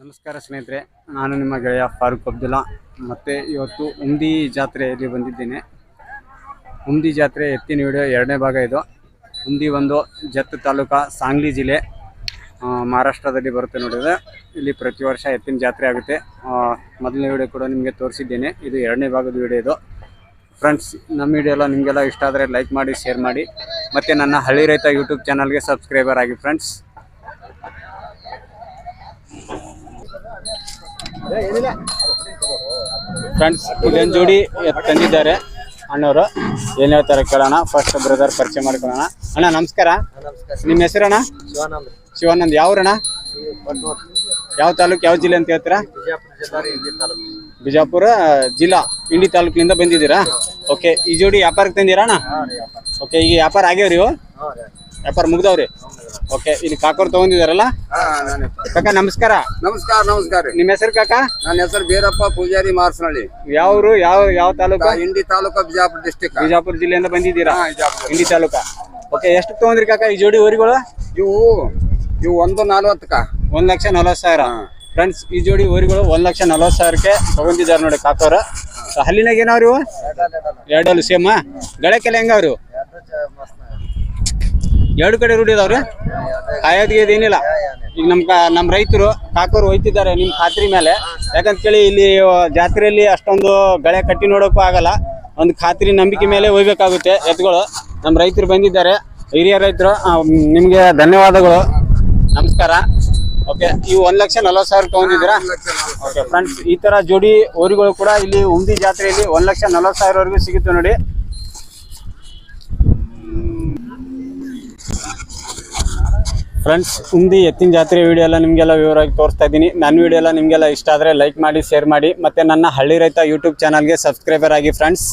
ನಮಸ್ಕಾರ ಸ್ನೇಹಿತರೆ, ನಾನು ನಿಮ್ಮ ಗೆಳೆಯ ಫಾರೂಕ್ ಅಬ್ದುಲ್ಲಾ. ಮತ್ತು ಇವತ್ತು ಉಮ್ದಿ ಜಾತ್ರೆಯಲ್ಲಿ ಬಂದಿದ್ದೇನೆ. ಉಮ್ದಿ ಜಾತ್ರೆ ಎತ್ತಿನ ವಿಡಿಯೋ ಎರಡನೇ ಭಾಗ ಇದು. ಉಮ್ದಿ ಒಂದು ಜತ್ ತಾಲೂಕಾ ಸಾಂಗ್ಲಿ ಜಿಲ್ಲೆ ಮಹಾರಾಷ್ಟ್ರದಲ್ಲಿ ಬರುತ್ತೆ ನೋಡಿದ್ರೆ. ಇಲ್ಲಿ ಪ್ರತಿ ವರ್ಷ ಎತ್ತಿನ ಜಾತ್ರೆ ಆಗುತ್ತೆ. ಮೊದಲನೇ ವಿಡಿಯೋ ಕೂಡ ನಿಮಗೆ ತೋರಿಸಿದ್ದೇನೆ. ಇದು ಎರಡನೇ ಭಾಗದ ವಿಡಿಯೋ ಇದು. ಫ್ರೆಂಡ್ಸ್, ನಮ್ಮ ವಿಡಿಯೋ ಎಲ್ಲ ನಿಮಗೆಲ್ಲ ಇಷ್ಟ ಆದರೆ ಲೈಕ್ ಮಾಡಿ, ಶೇರ್ ಮಾಡಿ. ಮತ್ತು ನನ್ನ ಹಳ್ಳಿ ರೈತ ಯೂಟ್ಯೂಬ್ ಚಾನಲ್ಗೆ ಸಬ್ಸ್ಕ್ರೈಬರ್ ಆಗಿ, ಫ್ರೆಂಡ್ಸ್. ಫ್ರೆಂಡ್ಸ್ ಇದೊಂದು ಜೋಡಿ ತಂದಿದ್ದಾರೆ. ಅಣ್ಣವರು. ಏನ್ ಹೇಳ್ತಾರೆ ಕೇಳೋಣ. ಫಸ್ಟ್ ಬ್ರದರ್ ಪರಿಚಯ ಮಾಡ್ಕೊಳ್ಳೋಣ. ಅಣ್ಣ ನಮಸ್ಕಾರ. ನಿಮ್ಮ ಹೆಸರಣ್ಣ? ಶಿವಾನಂದ್. ಶಿವಾನಂದ್. ಯಾವ್ರಣ್ಣ ಯಾವ ತಾಲೂಕ್ ಯಾವ ಜಿಲ್ಲೆ ಅಂತ ಹೇಳ್ತೀರಾ? ಬಿಜಾಪುರ ಜಿಲ್ಲಾ ಇಂಡಿ ತಾಲೂಕಿನಿಂದ ಬಂದಿದ್ದೀರಾ? ಓಕೆ ಈ ಜೋಡಿ ವ್ಯಾಪಾರಕ್ಕೆ ತಂದಿರಣ್ಣ ಓಕೆ ಈಗ ವ್ಯಾಪಾರ ಆಗ್ಯಾವ್ರಿ ವ್ಯಾಪಾರ ಮುಗ್ದವ್ರಿ? ಓಕೆ ಇಲ್ಲಿ ಕಾಕೋರ್ ತಗೊಂಡಿದಾರಲ್ಲ ಕಾಕ ನಮಸ್ಕಾರ. ನಮಸ್ಕಾರ ನಮಸ್ಕಾರ ನಿಮ್ಮ ಹೆಸರು ಕಾಕ? ನನ್ನ ಹೆಸರು ಬೇರಪ್ಪ ಪೂಜಾರಿ ಮಾರ್ಸನಹಳ್ಳಿ ಯಾವ್ರು ಯಾವ ಯಾವ ತಾಲೂಕು? ಇಂಡಿ ತಾಲೂಕು ಬಿಜಾಪುರ ಡಿಸ್ಟಿಕ್ ಬಿಜಾಪುರ ಜಿಲ್ಲೆಯಿಂದ ಬಂದಿದ್ದೀರಾ? ಇಂಡಿ ತಾಲೂಕ? ಓಕೆ ಎಷ್ಟು ತಗೊಂಡ್ರಿ ಕಾಕ ಈ ಜೋಡಿ ಊರಿಗಳು? ಇವು ಇವು ಒಂದು ನಲ್ವತ್ತಕ್ಕ. ಒಂದ್ ಲಕ್ಷ ನಲವತ್ತು ಸಾವಿರ. ಫ್ರೆಂಡ್ಸ್ ಈ ಜೋಡಿ ಊರಿಗಳು ಒಂದ್ ಲಕ್ಷ ನಲವತ್ತು ಸಾವಿರಕ್ಕೆ ತಗೊಂಡಿದ್ದಾರೆ ನೋಡಿ ಕಾಕೋರ. ಹಲ್ಲಿನಾಗ ಏನಾವ್ರಿ ಇವು? ಎರಡಲ್ಲಿ ಸೇಮ ಗಳಕ್ಕೆಲ್ಲ ಹೆಂಗವ್ರಿ? ಎರಡು ಕಡೆ ರೂಢಿ ಅದಾವ್ರಿ ಕಾಯೋದಿಗೆ ಏನಿಲ್ಲ ಈಗ ನಮ್ ನಮ್ ರೈತರು, ಕಾಕೋರು ಹೋಯ್ತಿದ್ದಾರೆ ನಿಮ್ ಖಾತ್ರಿ ಮೇಲೆ. ಯಾಕಂತ ಕೇಳಿ ಇಲ್ಲಿ ಜಾತ್ರೆಯಲ್ಲಿ ಅಷ್ಟೊಂದು ಗಳೆ ಕಟ್ಟಿ ನೋಡೋಕು ಆಗಲ್ಲ. ಒಂದು ಖಾತ್ರಿ ನಂಬಿಕೆ ಮೇಲೆ ಹೋಗ್ಬೇಕಾಗುತ್ತೆ ಎತ್ಗಳು. ನಮ್ಮ ರೈತರು ಬಂದಿದ್ದಾರೆ. ಹಿರಿಯ ರೈತರು ನಿಮಗೆ ಧನ್ಯವಾದಗಳು. ನಮಸ್ಕಾರ. ಓಕೆ, ಇವು ಒಂದ್ ಲಕ್ಷ ನಲವತ್ತು ಸಾವಿರ ತಗೊಂಡಿದ್ದೀರಾ? ಓಕೆ ಫ್ರೆಂಡ್ಸ್ ಈ ತರ ಜೋಡಿ ಓರಿಗಳು ಕೂಡ ಇಲ್ಲಿ ಉಂದಿ ಜಾತ್ರೆಯಲ್ಲಿ ಒಂದ್ ಲಕ್ಷ ನಲವತ್ತು ಸಾವಿರವರೆಗೂ ಸಿಗುತ್ತೆ ನೋಡಿ. ಫ್ರೆಂಡ್ಸ್ ಉಂದಿ ಎತ್ತಿನ ಜಾತ್ರೆ ವಿಡಿಯೋ ಎಲ್ಲ ನಿಮಗೆಲ್ಲ ವಿವರವಾಗಿ ತೋರಿಸ್ತಾ ಇದ್ದೀನಿ. ನನ್ನ ವಿಡಿಯೋ ಎಲ್ಲ ನಿಮಗೆಲ್ಲ ಇಷ್ಟ ಆದರೆ ಲೈಕ್ ಮಾಡಿ ಶೇರ್ ಮಾಡಿ. ಮತ್ತು ನನ್ನ ಹಳ್ಳಿ ರೈತ ಯೂಟ್ಯೂಬ್ ಚಾನಲ್ಗೆ ಸಬ್ಸ್ಕ್ರೈಬರ್ ಆಗಿ ಫ್ರೆಂಡ್ಸ್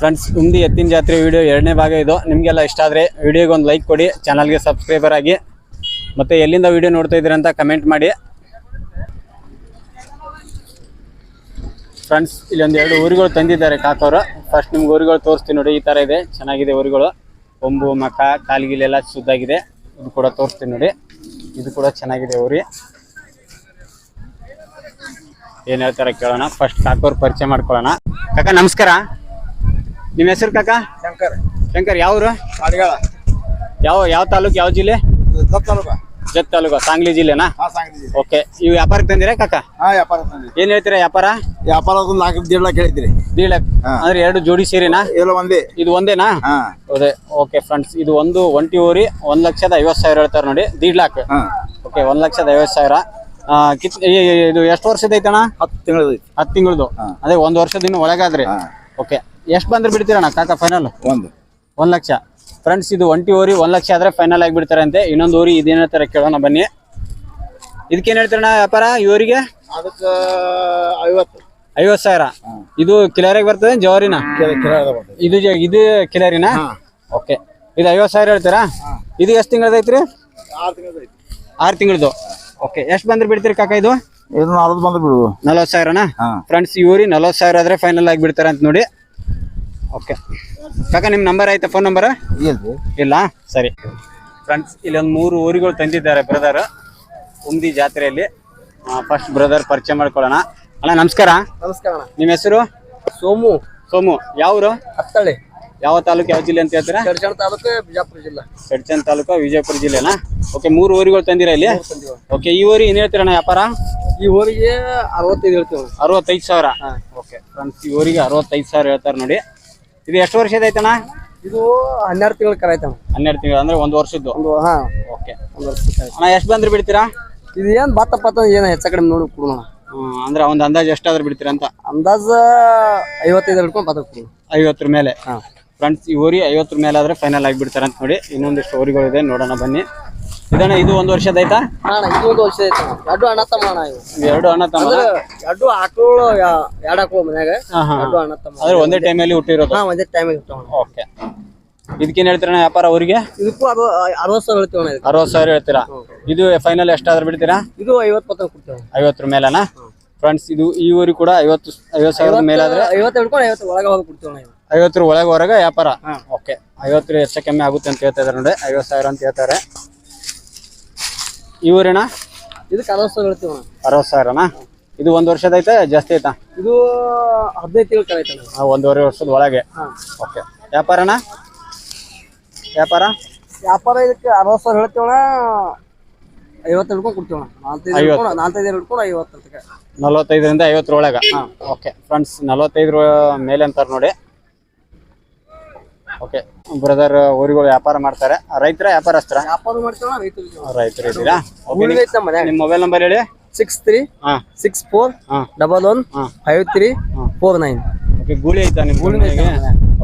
ಫ್ರೆಂಡ್ಸ್ ಉಂದಿ ಎತ್ತಿನ ಜಾತ್ರೆ ವಿಡಿಯೋ ಎರಡನೇ ಭಾಗ ಇದು. ನಿಮಗೆಲ್ಲ ಇಷ್ಟ ಆದರೆ ವಿಡಿಯೋಗೆ ಒಂದು ಲೈಕ್ ಕೊಡಿ ಚಾನಲ್ಗೆ ಸಬ್ಸ್ಕ್ರೈಬರ್ ಆಗಿ. ಮತ್ತು ಎಲ್ಲಿಂದ ವಿಡಿಯೋ ನೋಡ್ತಾ ಇದ್ದೀರಾ ಅಂತ ಕಮೆಂಟ್ ಮಾಡಿ. ಫ್ರೆಂಡ್ಸ್ ಇಲ್ಲೊಂದು ಎರಡು ಊರುಗಳು ತಂದಿದ್ದಾರೆ ಕಾಕೋರು. ಫಸ್ಟ್ ನಿಮ್ಗೆ ಊರುಗಳು ತೋರಿಸ್ತೀನಿ ನೋಡಿ, ಈ ಥರ ಇದೆ. ಚೆನ್ನಾಗಿದೆ ಊರುಗಳು. ಕೊಂಬು ಮಕ ಕಾಲ್ಗಿಲೆಲ್ಲ ಶುದ್ಧಾಗಿದೆ. ಇದು ಕೂಡ ತೋರಿಸ್ತೀನಿ ನೋಡಿ. ಇದು ಕೂಡ ಚೆನ್ನಾಗಿದೆ ಅವ್ರಿ. ಏನ್ ಹೇಳ್ತಾರೆ ಕೇಳೋಣ. ಫಸ್ಟ್ ಕಾಕೋರ್ ಪರಿಚಯ ಮಾಡ್ಕೊಳ್ಳೋಣ. ಕಾಕ ನಮಸ್ಕಾರ. ನಿಮ್ಮ ಹೆಸರು ಕಾಕ? ಶಂಕರ್. ಶಂಕರ್ ಯಾವ್ರು? ಯಾವ ಯಾವ ತಾಲೂಕ್ ಯಾವ ಜಿಲ್ಲೆ? ತಾಲೂಕು. ಜತ್ ತಾಲೂಕು ಸಾಂಗ್ಲಿ ಜಿಲ್ಲೆನಾ? ಹಾಂ ಸಾಂಗ್ಲಿ ಓಕೆ ಈ ವ್ಯಾಪಾರಕ್ಕೆ ತಂದಿರಾ ಕಾಕ? ಏನ್ ವ್ಯಾಪಾರ ತಂದಿ ಏನು ಹೇಳ್ತೀರಾ ವ್ಯಾಪಾರ? ವ್ಯಾಪಾರ ಒಂದು ನಾಲ್ಕು ದೇಡ್ ಲಕ್ಷ ಹೇಳಿದ್ರಿ ಲಕ್ಷ? ಅಂದ್ರೆ ಎರಡು ಜೋಡಿ ಸೇರಿನಾ? ಎಲ್ಲ ಒಂದೇ. ಇದು ಒಂದೇನಾ? ಅದೇ ಓಕೆ ಫ್ರೆಂಡ್ಸ್ ಇದು ಒಂದು ಒಂಟಿ ಊರಿ ಒಂದ್ ಲಕ್ಷದ ಐವತ್ ಸಾವಿರ ಹೇಳ್ತಾರೆ ನೋಡಿ ದೀಡ್ ಲಾಕ್. ಓಕೆ ಒಂದ್ ಲಕ್ಷದ ಐವತ್ ಸಾವಿರ. ಇದು ಎಷ್ಟು ವರ್ಷದ ಐತಣ್ಣ? ಹತ್ತು ಹತ್ ಐತಿ. ಹತ್ತು ತಿಂಗಳದು? ಅದೇ ಒಂದ್ ವರ್ಷದಿಂದ ಒಳಗಾದ್ರಿ. ಓಕೆ ಎಷ್ಟು ಬಂದ್ರೆ ಬಿಡ್ತೀರಣ್ಣ ಕಾಕ ಫೈನಲ್ ಒಂದು. ಒಂದ್ ಲಕ್ಷ. ಫ್ರೆಂಡ್ಸ್ ಇದು ಒಂಟಿ ಊರಿ ಒಂದ್ ಲಕ್ಷ ಆದ್ರೆ ಫೈನಲ್ ಆಗಿ ಬಿಡ್ತಾರೆ ಅಂತೆ ಇನ್ನೊಂದು ಊರಿ ಇದೇನ್ ಹೇಳ್ತಾರೆ ಕೇಳೋಣ ಬನ್ನಿ. ಇದಕ್ಕೇನ್ ಹೇಳ್ತಾರಣ್ಣ ವ್ಯಾಪಾರ ಇವರಿಗೆ ಅದಕ್ಕೆ ಐವತ್ತು. ಐವತ್ತು ಸಾವಿರ. ಇದು ಕಿಲಾರಿಗೆ ಬರ್ತದೆ ಜವಾರಿನ? ಇದು ಜ- ಇದು ಕಿಲರಿನ? ಓಕೆ ಇದು ಐವತ್ತು ಸಾವಿರ ಹೇಳ್ತೀರಾ? ಇದು ಎಷ್ಟು ತಿಂಗಳದ ಐತ್ರಿ? ಆರು ತಿಂಗಳದ ಐತಿ ಆರು ತಿಂಗಳದು. ಓಕೆ ಎಷ್ಟು ಬಂದ್ರೆ ಬಿಡ್ತೀರಿ ಕಾಕ ಇದು? ಇದು ಬಂದ್ರೆ ಬಿಡು ನಲವತ್ತು ಸಾವಿರನಾ? ಹಾಂ. ಫ್ರೆಂಡ್ಸ್ ಇವ್ರಿ ನಲವತ್ತು ಸಾವಿರ ಆದ್ರೆ ಫೈನಲ್ ಆಗಿ ಬಿಡ್ತಾರೆ ಅಂತ ನೋಡಿ. ಓಕೆ ಕಾಕ ನಿಮ್ಮ ನಂಬರ್ ಆಯ್ತಾ? ಫೋನ್ ನಂಬರ್ ಇಲ್ರಿ ಇಲ್ಲ? ಸರಿ. ಫ್ರೆಂಡ್ಸ್ ಇಲ್ಲೊಂದು ಮೂರು ಊರಿಗಳು ತಂದಿದ್ದಾರೆ ಬ್ರದರ್ ಉಮ್ದಿ ಜಾತ್ರೆಯಲ್ಲಿ. ಫಸ್ಟ್ ಬ್ರದರ್ ಪರಿಚಯ ಮಾಡ್ಕೊಳ್ಳೋಣ. ಅಣ್ಣ ನಮಸ್ಕಾರ. ನಮಸ್ಕಾರ ನಿಮ್ಮ ಹೆಸರು? ಸೋಮು. ಸೋಮು. ಯಾವರು? ಹತ್ತಳ್ಳಿ ಯಾವ ತಾಲೂಕು ಯಾವ ಜಿಲ್ಲೆ ಅಂತ ಹೇಳ್ತೀರಾ? ತಾಲೂಕು ಬಿಜಾಪುರ ಜಿಲ್ಲೆ. ಚಡ್ಚನ್ ತಾಲೂಕು ವಿಜಯಪುರ ಜಿಲ್ಲೆನಾ? ಓಕೆ ಮೂರು ಊರಿಗಳು ತಂದಿರ ಇಲ್ಲಿ? ಓಕೆ ಈ ಊರಿಗೆ ಏನು ಹೇಳ್ತೀರಣ್ಣ ವ್ಯಾಪಾರ? ಈ ಊರಿಗೆ ಅರವತ್ತೈದು ಹೇಳ್ತೀವಿ ಅರವತ್ತೈದು ಸಾವಿರ? ಓಕೆ ಫ್ರೆಂಡ್ಸ್ ಈ ಊರಿಗೆ ಅರವತ್ತೈದು ಸಾವಿರ ಹೇಳ್ತಾರೆ ನೋಡಿ. ಇದು ಎಷ್ಟು ವರ್ಷದ ಐತಣ್ಣ? ಇದು ಹನ್ನೆರಡು ತಿಂಗಳು ಐತಣ್ಣ. ಹನ್ನೆರಡು ತಿಂಗಳು ಅಂದ್ರೆ ಒಂದು ವರ್ಷದ್ದು. ಒಂದು ಹಾ. ಓಕೆ. ಒಂದು ವರ್ಷ. ಅಣ್ಣ ಎಷ್ಟು ಬಂದ್ರೆ ಬಿಡ್ತೀರಾ? ಇದು ಏನ್ ಬತ್ತಪ್ಪ ಪತ್ತ ಏನು ಹೆಚ್ಚ ಕಡಿಮೆ ನೋಡಿ ಕೊಡೋಣ. ಅಂದ್ರೆ ಒಂದು ಅಂದಾಜು ಎಷ್ಟಾದ್ರೂ ಬಿಡ್ತೀರಾ ಅಂತ? ಅಂದಾಜ್ ಐವತ್ತೈದು ಹಿಡ್ಕೊಂಡು ಬತ್ತ ಐವತ್ತರ ಮೇಲೆ. ಹಾಂ. ಫ್ರೆಂಡ್ಸ್ ಈ ಊರಿ ಐವತ್ತರ ಮೇಲೆ ಆದ್ರೆ ಫೈನಲ್ ಆಗಿ ಬಿಡ್ತಾರೆ ಅಂತ ನೋಡಿ ಇನ್ನೊಂದಿಷ್ಟು ಇದೆ ನೋಡೋಣ ಬನ್ನಿ. ಇದನ್ನ ಇದು ಒಂದು ವರ್ಷದ ಆಯ್ತಾ? ಅಣ್ಣ ಇದು ಒಂದು ವರ್ಷ ಐತೆ ಅಣ್ಣ. ಎರಡು ಅಣ್ಣ ತಮ್ಮ ಅಣ್ಣ ಇವು. ಎರಡು ಅಣ್ಣ ತಮ್ಮ ಅಂದ್ರೆ ಎರಡು ಆಕಳು ಎರಡು ಆಕಳು ಮನ್ಯಾಗ. ಎರಡು ಅಣ್ಣ ತಮ್ಮ. ಅಂದ್ರೆ ಒಂದೇ ಟೈಮಲ್ಲಿ ಹುಟ್ಟಿರೋದು? ಹಾ ಒಂದೇ ಟೈಮಿಗೆ ಹುಟ್ಟೋಣ ಓಕೆ. ಇದಕ್ಕೇನು ಹೇಳ್ತೀರಣ್ಣ ವ್ಯಾಪಾರ ಅವರಿಗೆ ಇದಕ್ಕೂ ಅದು ಅರವತ್ತು ಸಾವಿರ ಹೇಳ್ತೀವಣ್ಣ ಇದಕ್ಕೆ. ಅರವತ್ತು ಸಾವಿರ ಹೇಳ್ತೀರಾ? ಇದು ಫೈನಲ್ ಎಷ್ಟಾದ್ರೂ ಬಿಡ್ತೀರಾ? ಇದು ಐವತ್ತು ಪತ್ತ ಕೊಡ್ತೇವೆ ಐವತ್ತರ ಮೇಲೆ ಫ್ರೆಂಡ್ಸ್ ಇದು ಈ ಊರಿಗೆ ಕೂಡ ಐವತ್ತು ಐವತ್ತು ಸಾವಿರದ ಮೇಲೆ ಐವತ್ತು ಹಿಡ್ಕೊಂಡು ಐವತ್ತು ಒಳಗೆ ಹೋಗಿ ಕೊಡ್ತೇವಣ್ಣ ಇದು. ಐವತ್ತರ ಒಳಗೆ ಹೊರಗೆ ವ್ಯಾಪಾರ. ಓಕೆ. ಐವತ್ತರ ಹೆಚ್ಚು ಕಮ್ಮಿ ಆಗುತ್ತೆ ಅಂತ ಹೇಳ್ತಾ ಇದಾರೆ ನೋಡಿ. ಐವತ್ತು ಸಾವಿರ ಅಂತ ಹೇಳ್ತಾರೆ. ಇವ್ರೇಣ ಇದಕ್ಕೆ ಅರವತ್ತು ಸಾವಿರ ಹೇಳ್ತೀವಿ ಅರವತ್ತು ಸಾವಿರನಾ? ಇದು ಒಂದು ವರ್ಷದ ಐತೆ? ಜಾಸ್ತಿ ಐತಾ ಇದು ಹದಿನೈದು ತಿಂಗಳು ಐತೆ ಒಂದೂವರೆ ವರ್ಷದ ಒಳಗೆ. ಓಕೆ. ವ್ಯಾಪಾರನ? ವ್ಯಾಪಾರ? ವ್ಯಾಪಾರ ಇದಕ್ಕೆ ಅರವತ್ತು ಸಾವಿರ ಹೇಳ್ತೀವಣ ಐವತ್ತು ಹಿಡ್ಕೊಂಡು ಕೊಡ್ತೀವಣ ನಾಲ್ಕೈದು ನಾಲ್ಕೈದು ಹಿಡ್ಕೊಂಡು ಐವತ್ತು ನಲವತ್ತೈದರಿಂದ ಐವತ್ತರೊಳಗೆ ಹಾಂ. ಓಕೆ. ಫ್ರೆಂಡ್ಸ್ ನಲವತ್ತೈದರ ಮೇಲೆ ಅಂತಾರೆ ನೋಡಿ. ಓಕೆ ಬ್ರದರ್ ಊರಿಗಳು ವ್ಯಾಪಾರ ಮಾಡ್ತಾರೆ. ರೈತರ ವ್ಯಾಪಾರಸ್ತರ ವ್ಯಾಪಾರ ರೈತರಿಗೆ ರೈತರು ಇದ್ದೀರಾ? ನಮ್ಮ ಮನ್ಯಾಗ. ನಿಮ್ಮ ಮೊಬೈಲ್ ನಂಬರ್ ಹೇಳಿ. ಸಿಕ್ಸ್ ತ್ರೀ ಹಾಂ. ಸಿಕ್ಸ್ ಫೋರ್ ಹಾಂ. ಡಬಲ್ ಒನ್ ಹಾಂ. Five three four nine okay ಗುಳಿ ಐತಾ ನಿಮ್ಮ ಗುಳಿ ಮನೆಗೆ?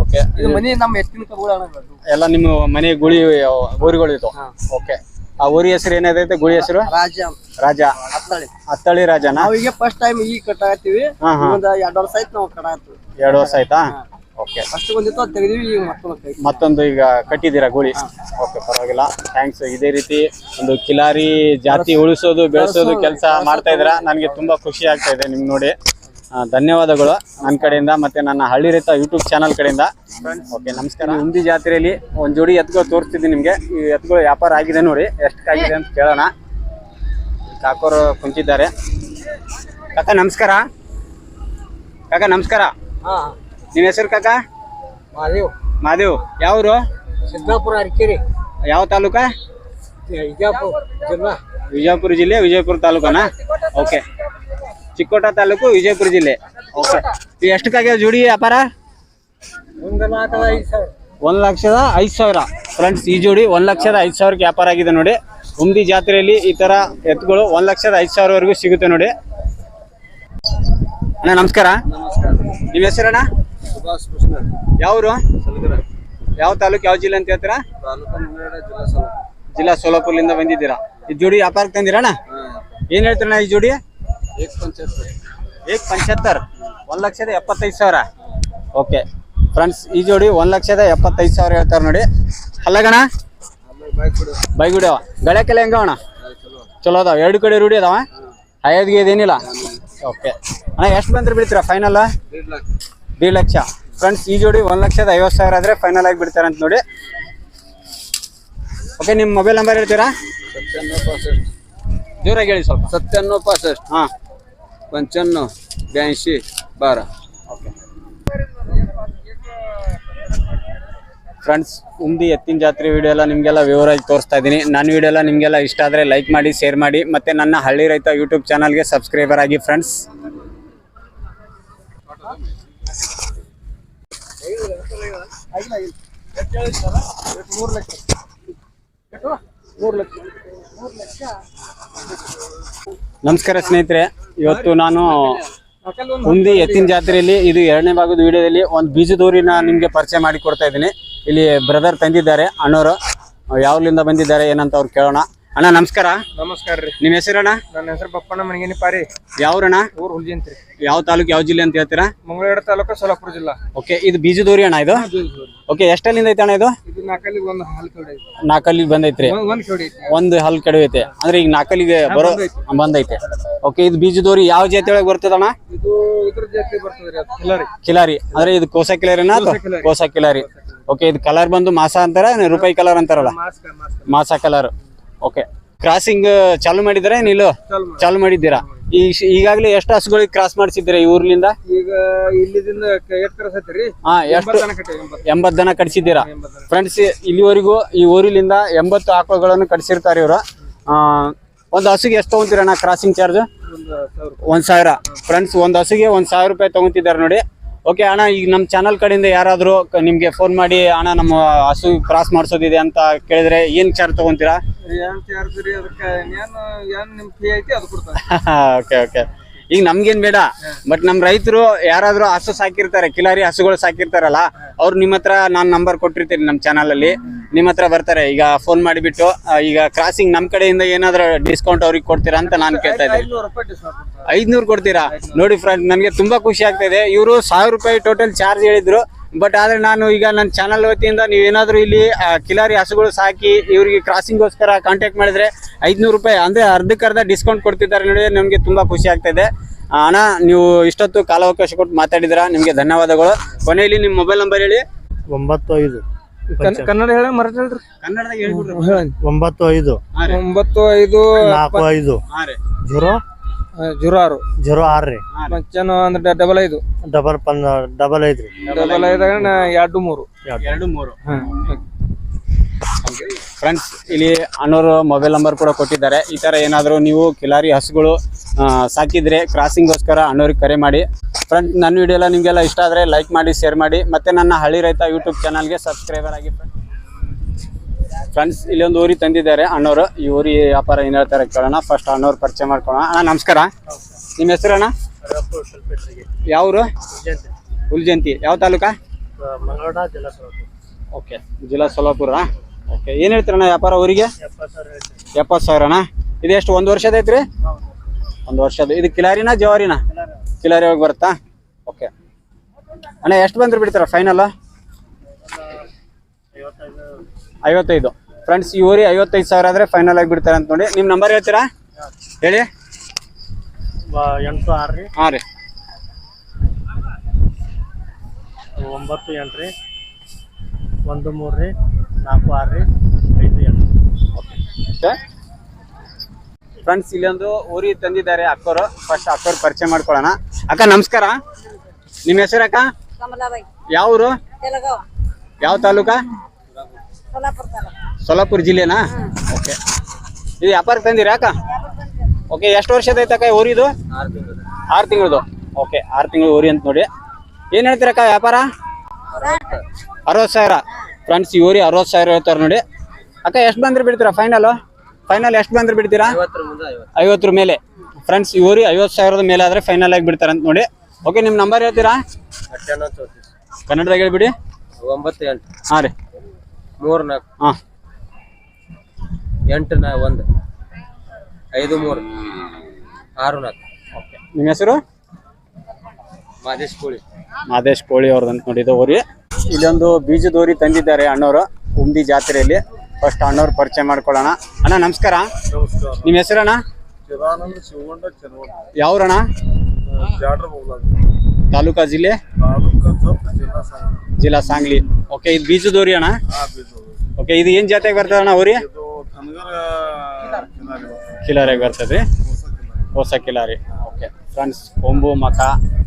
ಓಕೆ ಇದು ಮನೆ ನಮ್ಮ ಎತ್ತಿನ ಇರೋದು. ಎಲ್ಲ ನಿಮ್ಮ ಮನೆ ಗುಳಿ ಊರುಗಳು ಇದು? ಓಕೆ ಆ ಊರಿ ಹೆಸರು ಏನಾದೈತೆ ಗುಳಿ ಹೆಸರು? ರಾಜ. ರಾಜ. ಅತ್ತಳಿ ಅತ್ತಳಿ ರಾಜನಾ? ನಾವು ಈಗ ಫಸ್ಟ್ ಟೈಮ್ ಈಗ ಹಾ ಒಂದು ಎರಡು ವರ್ಷ ಆಯ್ತು ನಾವು ಕಟ್ಟಾಕತ್ತೀವಿ ಎರಡು ವರ್ಷ ಆಯ್ತಾ? ಓಕೆ ಫಸ್ಟ್ ಬಂದಿತ್ತು ಅದು ತೆಗೆದಿವಿ ಈಗ ಮತ್ತೊಂದು ಈಗ ಕಟ್ಟಿದ್ದೀರಾ ಗೋಳಿ? ಓಕೆ ಪರವಾಗಿಲ್ಲ. ಥ್ಯಾಂಕ್ಸ್ ಇದೇ ರೀತಿ ಒಂದು ಕಿಲಾರಿ ಜಾತಿ ಉಳಿಸೋದು ಬೆಳೆಸೋದು ಕೆಲಸ ಮಾಡ್ತಾ ಇದ್ದೀರಾ? ನನಗೆ ತುಂಬಾ ಖುಷಿ ಆಗ್ತಾ ಇದೆ ನಿಮ್ಗೆ ನೋಡಿ. ಆ, ಧನ್ಯವಾದಗಳು ನನ್ನ ಕಡೆಯಿಂದ ಮತ್ತೆ ನನ್ನ ಹಳ್ಳಿ ರೈತ ಯೂಟ್ಯೂಬ್ ಚಾನಲ್ ಕಡೆಯಿಂದ. ಓಕೆ ನಮಸ್ಕಾರ. ಹಿಂದಿ ಜಾತ್ರೆಯಲ್ಲಿ ಒಂದು ಜೋಡಿ ಎತ್ಗಳು ತೋರಿಸ್ತಿದ್ದೀನಿ ನಿಮಗೆ. ಈ ಎತ್ಗಳು ವ್ಯಾಪಾರ ಆಗಿದೆ ನೋಡಿ ಎಷ್ಟಕ್ಕಾಗಿದೆ ಅಂತ ಕೇಳೋಣ. ಕಾಕೋರು ಕುಂತಿದ್ದಾರೆ. ಕಾಕ ನಮಸ್ಕಾರ. ಕಾಕ ನಮಸ್ಕಾರ. ಹಾ. ನಿಮ್ಮ ಹೆಸರು ಕಾಕ? ಮಾದೇವ್. ಮಾದೇವ್. ಯಾವ್ರು? ಸಿದ್ದಾಪುರ ಅರಕೆರೆ. ಯಾವ ತಾಲೂಕ? ವಿಜಯಪುರ ಜಿಲ್ಲಾ. ವಿಜಯಪುರ ಜಿಲ್ಲೆ ವಿಜಯಪುರ ತಾಲೂಕನಾ? ಓಕೆ. ಚಿಕ್ಕೋಟ ತಾಲೂಕು ವಿಜಯಪುರ ಜಿಲ್ಲೆ. ಓಕೆ. ಎಷ್ಟಕ್ಕಾಗ್ಯಾವ ಜೋಡಿ ವ್ಯಾಪಾರ? ಒಂದು ನಾಲ್ಕದ ಐದು ಸಾವಿರ. ಒಂದು ಲಕ್ಷದ ಐದು ಸಾವಿರ. ಫ್ರೆಂಡ್ಸ್ ಈ ಜೋಡಿ ಒಂದು ಲಕ್ಷದ ಐದು ಸಾವಿರಕ್ಕೆ ವ್ಯಾಪಾರ ಆಗಿದೆ ನೋಡಿ. ಉಮ್ದಿ ಜಾತ್ರೆಯಲ್ಲಿ ಈ ಥರ ಎತ್ತುಗಳು ಒಂದು ಲಕ್ಷದ ಐದು ಸಾವಿರವರೆಗೂ ಸಿಗುತ್ತೆ ನೋಡಿ. ಅಣ್ಣ ನಮಸ್ಕಾರ. ನಮಸ್ಕಾರ. ನಿಮ್ಮ ಹೆಸರಣ್ಣ? ಸುಭಾಷ್ ಕೃಷ್ಣ. ಯಾವರು ಸಲಗರ. ಯಾವ ತಾಲೂಕು ಯಾವ ಜಿಲ್ಲೆ ಅಂತ ಹೇಳ್ತೀರಾ? ತಾಲೂಕು ಮುಂಗಡ ಜಿಲ್ಲಾ ಸಲಗರ. ಜಿಲ್ಲಾ ಸೋಲಾಪುರದಿಂದ ಬಂದಿದ್ದೀರಾ? ಈ ಜೋಡಿ ವ್ಯಾಪಾರಕ್ಕೆ ತಂದಿರಣ್ಣ? ಏನು ಹೇಳ್ತೀರಣ್ಣ ಈ ಜೋಡಿ? ಏಕ್ ಪಂಚಾಯತ್ ಏಕ್ ಪಂಚಹತ್ತರ್ ಒಂದು ಲಕ್ಷದ ಎಪ್ಪತ್ತೈದು ಸಾವಿರ. ಓಕೆ. ಫ್ರೆಂಡ್ಸ್ ಈ ಜೋಡಿ ಒಂದ್ ಲಕ್ಷದ ಎಪ್ಪತ್ತೈದು ಸಾವಿರ ಹೇಳ್ತಾರೆ ನೋಡಿ. ಅಲ್ಲಗಣ ಹೆಂಗ ಬೈಗುಡಿ ಅವ ಗಳಕ್ಕೆಲ್ಲ ಹೆಂಗವಣ ಚಲೋ ಚಲೋ ಅದಾವ. ಎರಡು ಕಡೆ ರೂಢಿ ಅದಾವ? ಹಯದ್ಗೆ ಇದೇನಿಲ್ಲ ಓಕೆ. ಅಣ್ಣ ಎಷ್ಟು ಬಂದ್ರೆ ಬಿಡ್ತೀರಾ ಫೈನಲ್? ಡಿ ಲಕ್ಷ. ಫ್ರೆಂಡ್ಸ್ ಈ ಜೋಡಿ ಒಂದು ಲಕ್ಷದ ಐವತ್ತು ಸಾವಿರ ಆದರೆ ಫೈನಲ್ ಆಗಿ ಬಿಡ್ತಾರೆ ಅಂತ ನೋಡಿ. ಓಕೆ ನಿಮ್ಮ ಮೊಬೈಲ್ ನಂಬರ್ ಹೇಳ್ತೀರಾ? ಜೋರಾಗಿ ಹೇಳಿ ಸ್ವಲ್ಪ. ಸತ್ಯನ್ನು ಪಾಸಷ್ಟ್. ಹಾಂ. ಪಂಚನ್ನು ಬ್ಯಾನ್ಶಿ ಬಾರ. ಓಕೆ ಫ್ರೆಂಡ್ಸ್ ಉಂದಿ ಎತ್ತಿನ ಜಾತ್ರೆ ವಿಡಿಯೋ ಎಲ್ಲ ನಿಮಗೆಲ್ಲ ವಿವರಾಗಿ ತೋರಿಸ್ತಾ ಇದ್ದೀನಿ. ನನ್ನ ವಿಡಿಯೋ ಎಲ್ಲ ನಿಮಗೆಲ್ಲ ಇಷ್ಟ ಆದರೆ ಲೈಕ್ ಮಾಡಿ ಶೇರ್ ಮಾಡಿ. ಮತ್ತು ನನ್ನ ಹಳ್ಳಿ ರೈತ ಯೂಟ್ಯೂಬ್ ಚಾನಲ್ಗೆ ಸಬ್ಸ್ಕ್ರೈಬರ್ ಆಗಿ ಫ್ರೆಂಡ್ಸ್ ನಮಸ್ಕಾರ ಸ್ನೇಹಿತರೆ, ಇವತ್ತು ನಾನು ಉಂದಿ ಎತ್ತಿನ ಜಾತ್ರೆಯಲ್ಲಿ ಇದು ಎರಡನೇ ಭಾಗದ ವಿಡಿಯೋದಲ್ಲಿ ಒಂದು ಬೀಜದೂರಿನ ನಿಮಗೆ ಪರಿಚಯ ಮಾಡಿ ಕೊಡ್ತಾ ಇದ್ದೀನಿ. ಇಲ್ಲಿ ಬ್ರದರ್ ತಂದಿದ್ದಾರೆ ಅಣ್ಣವರು ಯಾವ್ಲಿಂದ ಬಂದಿದ್ದಾರೆ ಏನಂತ ಅವ್ರು ಕೇಳೋಣ. ಅಣ್ಣ ನಮಸ್ಕಾರ. ನಮಸ್ಕಾರ ರೀ. ನಿಮ್ಮ ಹೆಸರಣ್ಣ? ನನ್ನ ಹೆಸರು ಬಪ್ಪಣ್ಣ ಮನಗೇನಿ ಪಾರಿ. ಯಾವ್ರಣ್ಣ ಊರು ಹುಲ್ಜಿಂತ್ರಿ. ಯಾವ ತಾಲೂಕು ಯಾವ ಜಿಲ್ಲೆ ಅಂತ ಹೇಳ್ತೀರಾ? ಮಂಗಳೂರು ತಾಲೂಕು ಸೋಲಾಪುರ ಜಿಲ್ಲಾ. ಓಕೆ ಇದು ಬೀಜದೋರಿ ಅಣ್ಣ ಇದು? ಓಕೆ ಎಷ್ಟಲ್ಲಿಂದ ಐತೆ ಅಣ್ಣ ಇದು? ಇದು ನಾಲ್ಕಲ್ಲಿ ಒಂದು ಹಾಲು ಕಡೆ ಐತಿ. ನಾಲ್ಕಲ್ಲಿಗೆ ಬಂದೈತ್ರಿ. ಒಂದು ಕೆಡಿ ಒಂದು ಹಲ್ ಕಡೆ ಐತೆ. ಅಂದ್ರೆ ಈಗ ನಾಲ್ಕಲ್ಲಿಗೆ ಬರೋ ಬಂದೈತೆ. ಓಕೆ ಇದು ಬೀಜದೋರಿ ಯಾವ ಜಾತಿ ಒಳಗೆ ಬರ್ತದಣ್ಣ ಇದು ಇದ್ರ ಜಾತಿ ಬರ್ತದ್ರಿ ಅದು ಕಿಲ್ಲರಿ ಕಿಲಾರಿ. ಅಂದ್ರೆ ಇದು ಕೋಸ ಕಿಲಾರಿನ ಕಿಲಾರಿ. ಕೋಸ ಕಿಲಾರಿ. ಓಕೆ ಇದು ಕಲರ್ ಬಂದು ಮಾಸ ಅಂತಾರ ರೂಪಾಯಿ ಕಲರ್ ಅಂತಾರಲ್ಲ? ಮಾಸ ಕಲರ್. ಓಕೆ ಕ್ರಾಸಿಂಗ್ ಚಾಲು ಮಾಡಿದ್ರೆ ನೀನು ಚಾಲು ಮಾಡಿ. ಚಾಲು ಮಾಡಿದ್ದೀರಾ? ಈ ಈಗಾಗಲೇ ಎಷ್ಟು ಹಸುಗಳಿಗೆ ಕ್ರಾಸ್ ಮಾಡಿಸಿದ್ದೀರಾ ಈ ಊರ್ಲಿಂದ? ಈಗ ಇಲ್ಲಿದಿಂದ ಎಷ್ಟು ಕ್ರಸ್ ಐತ್ರಿ ಹಾ ಎಷ್ಟು ಎಂಬತ್ತು ದನ ಕಡಿಸಿದ್ದೀರಾ ಎಂಬತ್ತು. ಫ್ರೆಂಡ್ಸ್ ಇಲ್ಲಿವರೆಗೂ ಈ ಊರಿಲಿಂದ ಎಂಬತ್ತು ಆಕಳುಗಳನ್ನು ಕಟ್ಸಿರ್ತಾರೆ ಇವರು. ಒಂದು ಹಸುಗೆ ಎಷ್ಟು ತಗೊಂತೀರಣ್ಣ ಕ್ರಾಸಿಂಗ್ ಚಾರ್ಜ್ ಒಂದ್ ಸಾವಿರ. ಫ್ರೆಂಡ್ಸ್ ಒಂದು ಹಸುಗೆ ಒಂದ್ ಸಾವಿರ ರೂಪಾಯಿ ತಗೊಂತಿದ್ದಾರೆ ನೋಡಿ. ಓಕೆ ಅಣ್ಣ ಈಗ ನಮ್ಮ ಚಾನಲ್ ಕಡೆಯಿಂದ ಯಾರಾದರೂ ನಿಮಗೆ ಫೋನ್ ಮಾಡಿ ಅಣ್ಣ ನಮ್ಮ ಹಸು ಕ್ರಾಸ್ ಮಾಡಿಸೋದಿದೆ ಅಂತ ಕೇಳಿದ್ರೆ ಏನು ಚಾರ್ಜ್ ತಗೊಂತೀರಾ? ಏನ್ ಚಾರ್ಜ್ ರೀ? ಅದಕ್ಕೆ ಏನು ಏನು ನಿಮ್ಮ ಫೀ ಐತಿ ಅದು ಕೊಡ್ತಾರೆ ಓಕೆ ಓಕೆ ಈಗ ನಮ್ಗೇನ್ ಬೇಡ. ಬಟ್ ನಮ್ಮ ರೈತರು ಯಾರಾದರೂ ಹಸು ಸಾಕಿರ್ತಾರೆ ಕಿಲಾರಿ ಹಸುಗಳು ಸಾಕಿರ್ತಾರಲ್ಲ ಅವ್ರು ನಿಮ್ಮ ಹತ್ರ ನಾನು ನಂಬರ್ ಕೊಟ್ಟಿರ್ತೀನಿ ನಮ್ಮ ಚಾನಲಲ್ಲಿ ನಿಮ್ಮ ಹತ್ರ ಬರ್ತಾರೆ. ಈಗ ಫೋನ್ ಮಾಡಿಬಿಟ್ಟು ಈಗ ಕ್ರಾಸಿಂಗ್ ನಮ್ಮ ಕಡೆಯಿಂದ ಏನಾದ್ರೂ ಡಿಸ್ಕೌಂಟ್ ಅವ್ರಿಗೆ ಕೊಡ್ತೀರಾ ಅಂತ ನಾನು ಕೇಳ್ತಾ ಇದ್ದೀನಿ. ಐದ್ನೂರು ಕೊಡ್ತೀರಾ? ನೋಡಿ ಫ್ರೆಂಡ್ ನನಗೆ ತುಂಬಾ ಖುಷಿ ಆಗ್ತಾ ಇದೆ. ಇವರು ಸಾವಿರ ರೂಪಾಯಿ ಟೋಟಲ್ ಚಾರ್ಜ್ ಹೇಳಿದ್ರು. ಬಟ್ ಆದ್ರೆ ನಾನು ಈಗ ನನ್ನ ಚಾನಲ್ ವತಿಯಿಂದ ನೀವೇನಾದರೂ ಇಲ್ಲಿ ಕಿಲಾರಿ ಹಸುಗಳು ಸಾಕಿ ಇವರಿಗೆ ಕ್ರಾಸಿಂಗ್ಗೋಸ್ಕರ ಕಾಂಟ್ಯಾಕ್ಟ್ ಮಾಡಿದ್ರೆ ಐದ್ನೂರು ರೂಪಾಯಿ ಅಂದ್ರೆ ಅರ್ಧಕ್ಕರ್ಧ ಡಿಸ್ಕೌಂಟ್ ಕೊಡ್ತಿದ್ದಾರೆ ನೋಡಿ ನಮಗೆ ತುಂಬಾ ಖುಷಿ ಆಗ್ತಾ ಇದೆ ಅಣ್ಣ ನೀವು ಇಷ್ಟೊತ್ತು ಕಾಲಾವಕಾಶ ಕೊಟ್ಟು ಮಾತಾಡಿದ್ರ ನಿಮಗೆ ಧನ್ಯವಾದಗಳು. ಕೊನೆಯಲ್ಲಿ ನಿಮ್ಮ ಮೊಬೈಲ್ ನಂಬರ್ ಹೇಳಿ. ಒಂಬತ್ತು ಐದು ಕನ್- ಕನ್ನಡ ಹೇಳ ಮರಾಠಿ ಹೇಳ್ರಿ ಕನ್ನಡದಾಗ ಹೇಳ್ಬಿಡ್ರಿ. ಹೇಳಿ ಒಂಬತ್ತು ಐದು ಒಂಬತ್ತು ಐದು. ನಾಲ್ಕು ಐದು ಜೀರೋ ಜೀರೋ ಆರು. ಜೀರೋ ಆರು ರೀ. ಮಚ್ಚನು ಅಂದ್ರೆ ಡಬಲ್ ಐದು. ಡಬಲ್ ಪನ್ ಡಬಲ್ ಐದು ರೀ. ಡಬಲ್ ಐದಾಗ ಎರಡು ಮೂರು. ಎರಡು. ಮೂರು. ಫ್ರೆಂಡ್ಸ್ ಇಲ್ಲಿ ಅಣ್ಣವರು ಮೊಬೈಲ್ ನಂಬರ್ ಕೂಡ ಕೊಟ್ಟಿದ್ದಾರೆ. ಈ ತರ ಏನಾದರೂ ನೀವು ಕಿಲಾರಿ ಹಸುಗಳು ಸಾಕಿದ್ರೆ ಕ್ರಾಸಿಂಗ್ಗೋಸ್ಕರ ಅಣ್ಣವ್ರಿಗೆ ಕರೆ ಮಾಡಿ. ಫ್ರೆಂಡ್ ನನ್ನ ವಿಡಿಯೋ ಎಲ್ಲ ನಿಮಗೆಲ್ಲ ಇಷ್ಟ ಆದರೆ ಲೈಕ್ ಮಾಡಿ ಶೇರ್ ಮಾಡಿ. ಮತ್ತೆ ನನ್ನ ಹಳ್ಳಿ ರೈತ ಯೂಟ್ಯೂಬ್ ಚಾನಲ್ಗೆ ಸಬ್ಸ್ಕ್ರೈಬರ್ ಆಗಿ ಫ್ರೆಂಡ್ಸ್ ಇಲ್ಲಿ ಒಂದು ಊರಿ ತಂದಿದ್ದಾರೆ ಅಣ್ಣವರು. ಈ ಊರಿ ವ್ಯಾಪಾರ ಏನು ಹೇಳ್ತಾರೆ ಕೇಳೋಣ. ಫಸ್ಟ್ ಅಣ್ಣವ್ರು ಪರಿಚಯ ಮಾಡ್ಕೊಳ್ಳೋಣ. ಅಣ್ಣ ನಮಸ್ಕಾರ. ನಿಮ್ಮ ಹೆಸರು ಅಣ್ಣ? ಯಾವ ಊರು ಹುಲ್ಜಂತಿ ಯಾವ ತಾಲೂಕಾ? ಓಕೆ. ಜಿಲ್ಲಾ ಸೊಲ್ಲಾಪುರ ಓಕೆ. ಏನು ಹೇಳ್ತೀರಣ್ಣ ವ್ಯಾಪಾರ ಊರಿಗೆ? ಎಪ್ಪತ್ತು ಅಣ್ಣ. ಇದು ಎಷ್ಟು ಒಂದು ವರ್ಷದ ಐತ್ರಿ? ಒಂದು ವರ್ಷದ. ಇದು ಕಿಲಾರಿನಾ ಜವಾರಿನಾ? ಕಿಲಾರಿ. ಹೋಗಿ ಬರುತ್ತಾ? ಓಕೆ. ಅಣ್ಣ ಎಷ್ಟು ಬಂದ್ರೆ ಬಿಡ್ತಾರ ಫೈನಲ್ ಐವತ್ತೈದು. ಫ್ರೆಂಡ್ಸ್ ಈ ಊರಿ ಐವತ್ತೈದು ಸಾವಿರ ಆದರೆ ಫೈನಲ್ ಆಗಿ ಬಿಡ್ತಾರೆ ಅಂತ ನೋಡಿ. ನಿಮ್ಮ ನಂಬರ್ ಹೇಳ್ತೀರಾ? ಹೇಳಿ. ಎಂಟು ಆರು ರೀ. ಹಾಂ ರೀ. ಒಂಬತ್ತು ಎಂಟು ರೀ. ಒಂದು ಮೂರು ರೀ. ನಾಲ್ಕು ಆರು ರೀ. ಐದು ಎಂಟು. ಫ್ರೆಂಡ್ಸ್ ಇಲ್ಲೊಂದು ಊರಿ ತಂದಿದ್ದಾರೆ ಅಕ್ಕೋರು. ಫಸ್ಟ್ ಅಕ್ಕವ್ರು ಪರಿಚಯ ಮಾಡ್ಕೊಳ್ಳೋಣ. ಅಕ್ಕ ನಮಸ್ಕಾರ. ನಿಮ್ಮ ಹೆಸರು ಅಕ್ಕ? ಕಮಲಾಬಾಯಿ. ಯಾವ ಊರು ತೆಲಗಾವ ಯಾವ ತಾಲೂಕಾ? ಸೋಲಾಪುರ ಜಿಲ್ಲೆನಾ? ಓಕೆ. ಇದು ವ್ಯಾಪಾರಕ್ಕೆ ತಂದಿರಾ ಅಕ್ಕ? ಓಕೆ ಎಷ್ಟು ವರ್ಷದ ಐತಕ್ಕ ಊರಿದು ಆರು ತಿಂಗಳದು ಓಕೆ ಆರು ತಿಂಗಳು ಊರಿ ಅಂತ ನೋಡಿ. ಏನು ಹೇಳ್ತೀರಕ್ಕ ವ್ಯಾಪಾರ? ಅರವತ್ತು ಸಾವಿರ. ಫ್ರೆಂಡ್ಸ್ ಈ ಊರಿ ಅರವತ್ತು ಸಾವಿರ ಹೇಳ್ತಾರೆ ನೋಡಿ. ಅಕ್ಕ ಎಷ್ಟು ಬಂದ್ರೆ ಬಿಡ್ತೀರಾ ಫೈನಲ್ ಫೈನಲ್ ಎಷ್ಟು ಬಂದ್ರೆ ಬಿಡ್ತೀರಾ? ಐವತ್ತರ ಮೇಲೆ. ಫ್ರೆಂಡ್ಸ್ ಈ ಊರಿ ಐವತ್ತು ಸಾವಿರದ ಮೇಲೆ ಆದರೆ ಫೈನಲ್ ಆಗಿ ಬಿಡ್ತಾರೆ ಅಂತ ನೋಡಿ. ಓಕೆ ನಿಮ್ಮ ನಂಬರ್ ಹೇಳ್ತೀರಾ? ಕನ್ನಡದಾಗ ಹೇಳ್ಬಿಡಿ. ಒಂಬತ್ತು ಎಂಟು. ಹಾಂ ರೀ. ಮೂರು ನಾಲ್ಕು ಹಾಂ. ಎಂಟು ನಾ ಒಂದು. ಐದು ಮೂರು. ಆರು ನಾಲ್ಕು ನಿಮ್ಮ ಹೆಸರು? ಮಾದೇಶ್ ಕೋಳಿ. ಮಾದೇಶ್ ಕೋಳಿ ಅವ್ರದ್ದು ನೋಡಿದ ಊರಿ ಇಲ್ಲೊಂದು ಬೀಜದ ದೋರಿ ತಂದಿದ್ದಾರೆ ಅಣ್ಣವರು ಉಮ್ದಿ ಜಾತ್ರೆಯಲ್ಲಿ. ಫಸ್ಟ್ ಅಣ್ಣವ್ರು ಪರಿಚಯ ಮಾಡ್ಕೊಳ್ಳೋಣ. ಅಣ್ಣ ನಮಸ್ಕಾರ. ನಮಸ್ಕಾರ. ನಿಮ್ಮ ಹೆಸರಣ್ಣ? ಚಿದಾನಂದ ಶಿವಗೊಂಡ ಯಾವ್ರಣ್ಣ? ಜಾಡ್ರ ತಾಲೂಕಾ ಜಿಲ್ಲೆ? ತಾಲೂಕು ಜಿಲ್ಲಾ ಸಾಂಗ್ಲಿ. ಓಕೆ ಇದು ಬೀಜದೋರಿ ಅಣ್ಣ? ಆ ಬೀಜ ಓಕೆ ಇದು ಏನು ಜಾತಿಯಾಗಿ ಬರ್ತದೆ ಅವ್ರಿ ಕಿಲಾರಿಯಾಗಿ ಬರ್ತದೆ. ಹೊಸ ಕಿಲಾರಿ. ಓಕೆ ಫ್ರೆಂಡ್ಸ್ ಕೊಂಬು ಮಕ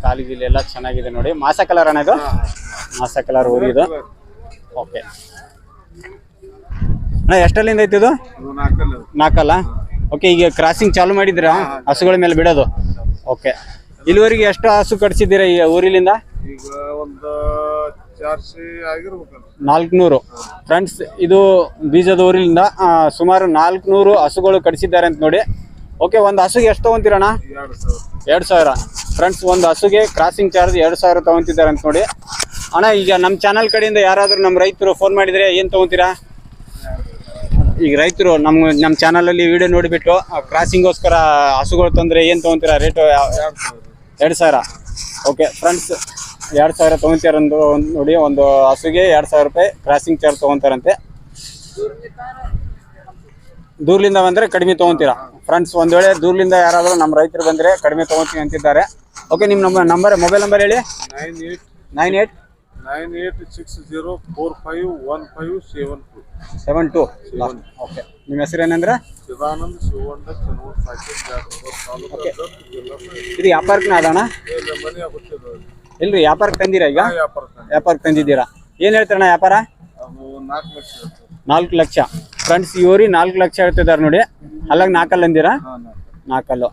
ಕಾಲು ಎಲ್ಲ ಚೆನ್ನಾಗಿದೆ ನೋಡಿ. ಮಾಸ ಕಲರ್ ಅಣ್ಣ ಇದು? ಮಾಸ ಕಲರ್ ಊರಿ ಇದು. ಓಕೆ ಅಣ್ಣ ಎಷ್ಟಲ್ಲಿಂದ ಐತಿ ಇದು? ಇದು ನಾಲ್ಕಲ್ಲ. ಓಕೆ ಈಗ ಕ್ರಾಸಿಂಗ್ ಚಾಲು ಮಾಡಿದ್ರಾ ಹಸುಗಳ ಮೇಲೆ ಬಿಡೋದು. ಓಕೆ ಇಲ್ಲಿವರೆಗೆ ಎಷ್ಟು ಹಸು ಕಟ್ಸಿದ್ದೀರಾ ಈ ಊರಿಲಿಂದ? ಈಗ ಒಂದು ಆಗಿರ್ಬೇಕಲ್ಲ. ನಾಲ್ಕುನೂರು. ಫ್ರೆಂಡ್ಸ್ ಇದು ಬೀಜದ ಊರಿಲಿಂದ ಆ, ಸುಮಾರು ನಾಲ್ಕುನೂರು ಹಸುಗಳು ಕಟ್ಸಿದ್ದಾರೆ ಅಂತ ನೋಡಿ. ಓಕೆ ಒಂದು ಹಸುಗೆ ಎಷ್ಟು ತೊಗೊಂತೀರಣ್ಣ? ಎರಡು ಸಾವಿರ. ಎರಡು ಸಾವಿರ. ಫ್ರೆಂಡ್ಸ್ ಒಂದು ಹಸುಗೆ ಕ್ರಾಸಿಂಗ್ ಚಾರ್ಜ್ ಎರಡು ಸಾವಿರ ತೊಗೊಂತಿದ್ದಾರೆ ಅಂತ ನೋಡಿ. ಅಣ್ಣ ಈಗ ನಮ್ಮ ಚಾನಲ್ ಕಡೆಯಿಂದ ಯಾರಾದರೂ ನಮ್ಮ ರೈತರು ಫೋನ್ ಮಾಡಿದರೆ ಏನು ತೊಗೊಂತೀರಾ? ಈಗ ರೈತರು ನಮ್ಮ ನಮ್ಮ ಚಾನಲಲ್ಲಿ ವಿಡಿಯೋ ನೋಡಿಬಿಟ್ಟು ಕ್ರಾಸಿಂಗೋಸ್ಕರ ಹಸುಗಳು ತಂದರೆ ಏನು ತೊಗೊಂತೀರಾ? ರೇಟು ಯಾವ ಸಾವಿರ. ಓಕೆ ಫ್ರೆಂಡ್ಸ್ ಎರಡು ಸಾವಿರ ತೊಗೊಂತಾರಂದು ನೋಡಿ ಒಂದು ಹಸುಗೆ ಎರಡು ಸಾವಿರ ರೂಪಾಯಿ ಕ್ರಾಸಿಂಗ್ ಚಾರ್ಜ್ ತೊಗೊತಾರಂತೆ. ದೂರ್ಲಿಂದ ಬಂದರೆ ಕಡಿಮೆ ತೊಗೊಂತೀರಾ? ಫ್ರೆಂಡ್ಸ್ ಒಂದು ವೇಳೆ ದೂರ್ಲಿಂದ ಯಾರಾದರೂ ನಮ್ಮ ರೈತರು ಬಂದರೆ ಕಡಿಮೆ ತೊಗೊತೀನಿ ಅಂತಿದ್ದಾರೆ. ಓಕೆ ನಿಮ್ಮ ನಂಬರ್ ನಂಬರ್ ಮೊಬೈಲ್ ನಂಬರ್ ಹೇಳಿ. Nine eight nine eight nine eight six zero four five one five seven two seven two okay ನಿಮ್ಮ ಹೆಸರು ಏನಂದ್ರೆ? ಚಿದಾನಂದ ಶಿವಗೊಂಡ ಚನೂರ್ ಸಾಕಿ ಜಾಡ್ರ ತಾಲೂಕು ತಪ್ಪು ಜಿಲ್ಲಾ ಇದು ವ್ಯಾಪಾರಕ್ಕೆ ಅದಣ್ಣ ಇಲ್ಲಿ ಮನೆ ಇಲ್ರಿ ವ್ಯಾಪಾರಕ್ಕೆ ತಂದಿರಾ ಈಗ? ವ್ಯಾಪಾರ ವ್ಯಾಪಾರಕ್ಕೆ ತಂದಿದ್ದೀರಾ? ಏನು ಹೇಳ್ತಾರಣ್ಣ ವ್ಯಾಪಾರ? ನಾಲ್ಕು ಲಕ್ಷ ಇರ್ತದೆ. ನಾಲ್ಕು ಲಕ್ಷ. ಫ್ರೆಂಡ್ಸ್ ಇವ್ರಿ ನಾಲ್ಕು ಲಕ್ಷ ಹೇಳ್ತಿದ್ದಾರೆ ನೋಡಿ. ಅಲ್ಲಾಗ ನಾಲ್ಕಲ್ಲಿ ಅಂದಿರಾ? ಹಾ. ನಾಲ್ಕಲ್ಲು.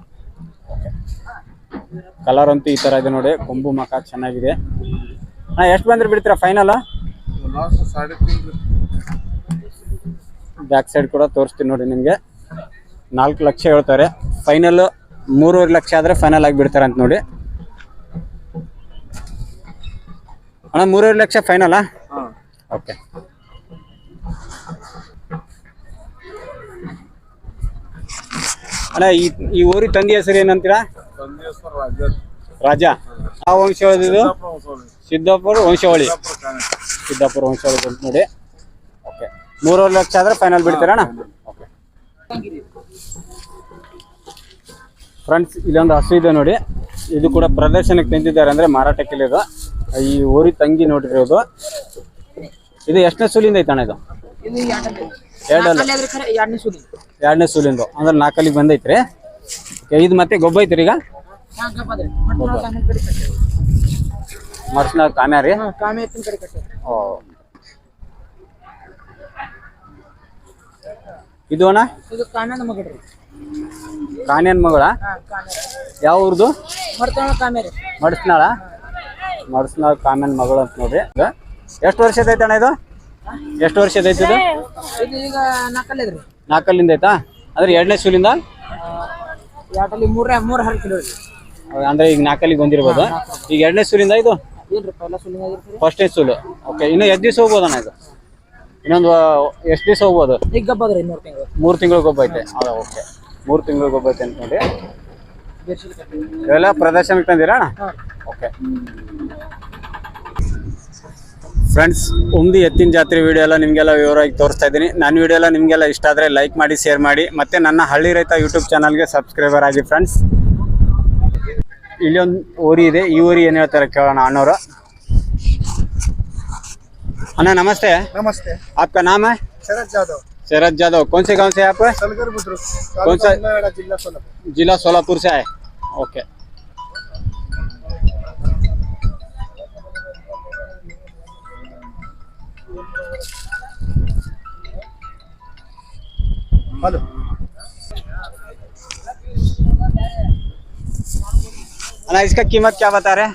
ಕಲರ್ ಅಂತೂ ಈ ತರ ಇದೆ ನೋಡಿ. ಕೊಂಬು ಮಕ ಚೆನ್ನಾಗಿದೆ. ಹಾಂ ಎಷ್ಟು ಬಂದ್ರೆ ಬಿಡ್ತೀರಾ ಫೈನಲ್ ಲಾಸ್ಟ್ ಸಾಡೆ ತಿಂಗಳು. ಬ್ಯಾಕ್ ಸೈಡ್ ಕೂಡ ತೋರಿಸ್ತೀನಿ ನೋಡಿ ನಿಮಗೆ. ನಾಲ್ಕು ಲಕ್ಷ ಹೇಳ್ತಾರೆ. ಫೈನಲ್ ಮೂರುವರೆ ಲಕ್ಷ ಆದರೆ ಫೈನಲ್ ಆಗಿ ಬಿಡ್ತಾರೆ ಅಂತ ನೋಡಿ. ಅಣ್ಣ ಮೂರುವರೆ ಲಕ್ಷ ಫೈನಲಾ ಓಕೆ ಅಣ್ಣ ಈ ಈ ಊರಿಗೆ ತಂದೆ ಹೆಸರು ಏನಂತೀರಾ? ರಾಜ. ಆ ವಂಶವಳಿ ಸಿದ್ದಾಪುರ ವಂಶವಳಿ. ಸಿದ್ದಾಪುರ ವಂಶವಳಿ ಅಂತ ನೋಡಿ. ಓಕೆ ಮೂರುವರೆ ಲಕ್ಷ ಆದ್ರೆ ಫೈನಲ್ ಬಿಡ್ತೀರಣ್ಣ ಓಕೆ ಫ್ರೆಂಡ್ಸ್ ಇಲ್ಲೊಂದು ಹಸು ಇದೆ ನೋಡಿ. ಇದು ಕೂಡ ಪ್ರದರ್ಶನಕ್ಕೆ ತಂದಿದ್ದಾರೆ ಅಂದ್ರೆ ಮಾರಾಟಕ್ಕೆ ಇದು ಈ ಊರಿ ತಂಗಿ ನೋಡಿರಿ ಇದು ಇದು ಎಷ್ಟನೇ ಸೂಲಿಂದ ಐತೆ ಅಣ್ಣ ಇದು? ನಾಲ್ಕಲ್ಲಿ ಎರಡನೇ. ಸುಲಿ ಎರಡನೇ ಸೂಲಿಂದು. ಅಂದ್ರೆ ನಾಲ್ಕಲ್ಲಿಗೆ ಬಂದೈತ್ರಿ. ಇದು ಮತ್ತೆ ಗೊಬ್ಬ ಐತ್ರಿ ಈಗ? ಮರ್ಸ್ನ ಕಾಮ್ಯಾರಿ ರೀ? ಓ. ಇದು ಅಣ್ಣ? ಕಾನ್ಯನ್ ಮಗಳ? ಯಾವ ಊರ್ದು? ಮಡಸ್ನಾಳ ಮಡಸ್ನಾಳ ಕಾಮೇನ್ ಮಗಳು ಅಂತ ನೋಡ್ರಿ. ಎಷ್ಟು ವರ್ಷದ ಐತೆ ಅಣ್ಣ ಇದು? ಎಷ್ಟು ವರ್ಷದ ಐತಿ ಇದು? ನಾಲ್ಕಲ್ಲಿಂದ ಐತಾ ಅಂದ್ರೆ ಎರಡನೇ ಸೂಲಿಂದ ಅಂದ್ರೆ ಈಗ ನಾಲ್ಕಲ್ಲಿಗೆ ಬಂದಿರ್ಬೋದು. ಈಗ ಎರಡನೇ ಸೂಲಿಂದ ಇದು ಫಸ್ಟ್ನೇ ಸೂಲು ಓಕೆ ಇನ್ನು ಎಷ್ಟು ದಿವಸ ಹೋಗ್ಬೋದಣ್ಣ ಇದು? ಇನ್ನೊಂದು ಎಷ್ಟು ದಿವಸ ಹೋಗ್ಬೋದು? ಈಗ ಮೂರು ತಿಂಗಳು. ಮೂರು ತಿಂಗಳು ಗೊಬ್ಬ ಐತೆ. ಅದ ಓಕೆ ಮೂರು ತಿಂಗಳು ಗೊಬ್ಬ ಐತೆ ಅಂತ ನೋಡಿ ಬೇರ್ಸಿಲ್ ಕಟ್ಟಿ ಇವೆಲ್ಲ ಪ್ರದರ್ಶನಕ್ಕೆ ತಂದಿರಾ ಅಣ್ಣ ಹಾಂ ಓಕೆ ಫ್ರೆಂಡ್ಸ್ ಉಮ್ದಿ ಎತ್ತಿನ ಜಾತ್ರೆ ವಿಡಿಯೋ ಎಲ್ಲ ನಿಮಗೆಲ್ಲ ವಿವರವಾಗಿ ತೋರಿಸ್ತಾ ಇದ್ದೀನಿ ನನ್ನ ವಿಡಿಯೋ ಎಲ್ಲ ನಿಮಗೆಲ್ಲ ಇಷ್ಟ ಆದರೆ ಲೈಕ್ ಮಾಡಿ ಶೇರ್ ಮಾಡಿ ಮತ್ತು ನನ್ನ ಹಳ್ಳಿ ರೈತ ಯೂಟ್ಯೂಬ್ ಚಾನಲ್ಗೆ ಸಬ್ಸ್ಕ್ರೈಬರ್ ಆಗಿ ಫ್ರೆಂಡ್ಸ್ ಇಲ್ಲಿ ಒಂದು ಊರಿ ಇದೆ ಈ ಊರಿ ಏನು ಹೇಳ್ತಾರೆ ಕೇಳೋಣ ಅಣ್ಣವರು ಅಣ್ಣ ನಮಸ್ತೆ नमस्ते आपका नाम है शरद जादव शरद जादव कौन से गाँव से आप? कौन सा- जिला सोलापुर। जिला सोलापुर से आए। ओके। हेलो। अना इसका कीमत क्या बता रहे हैं?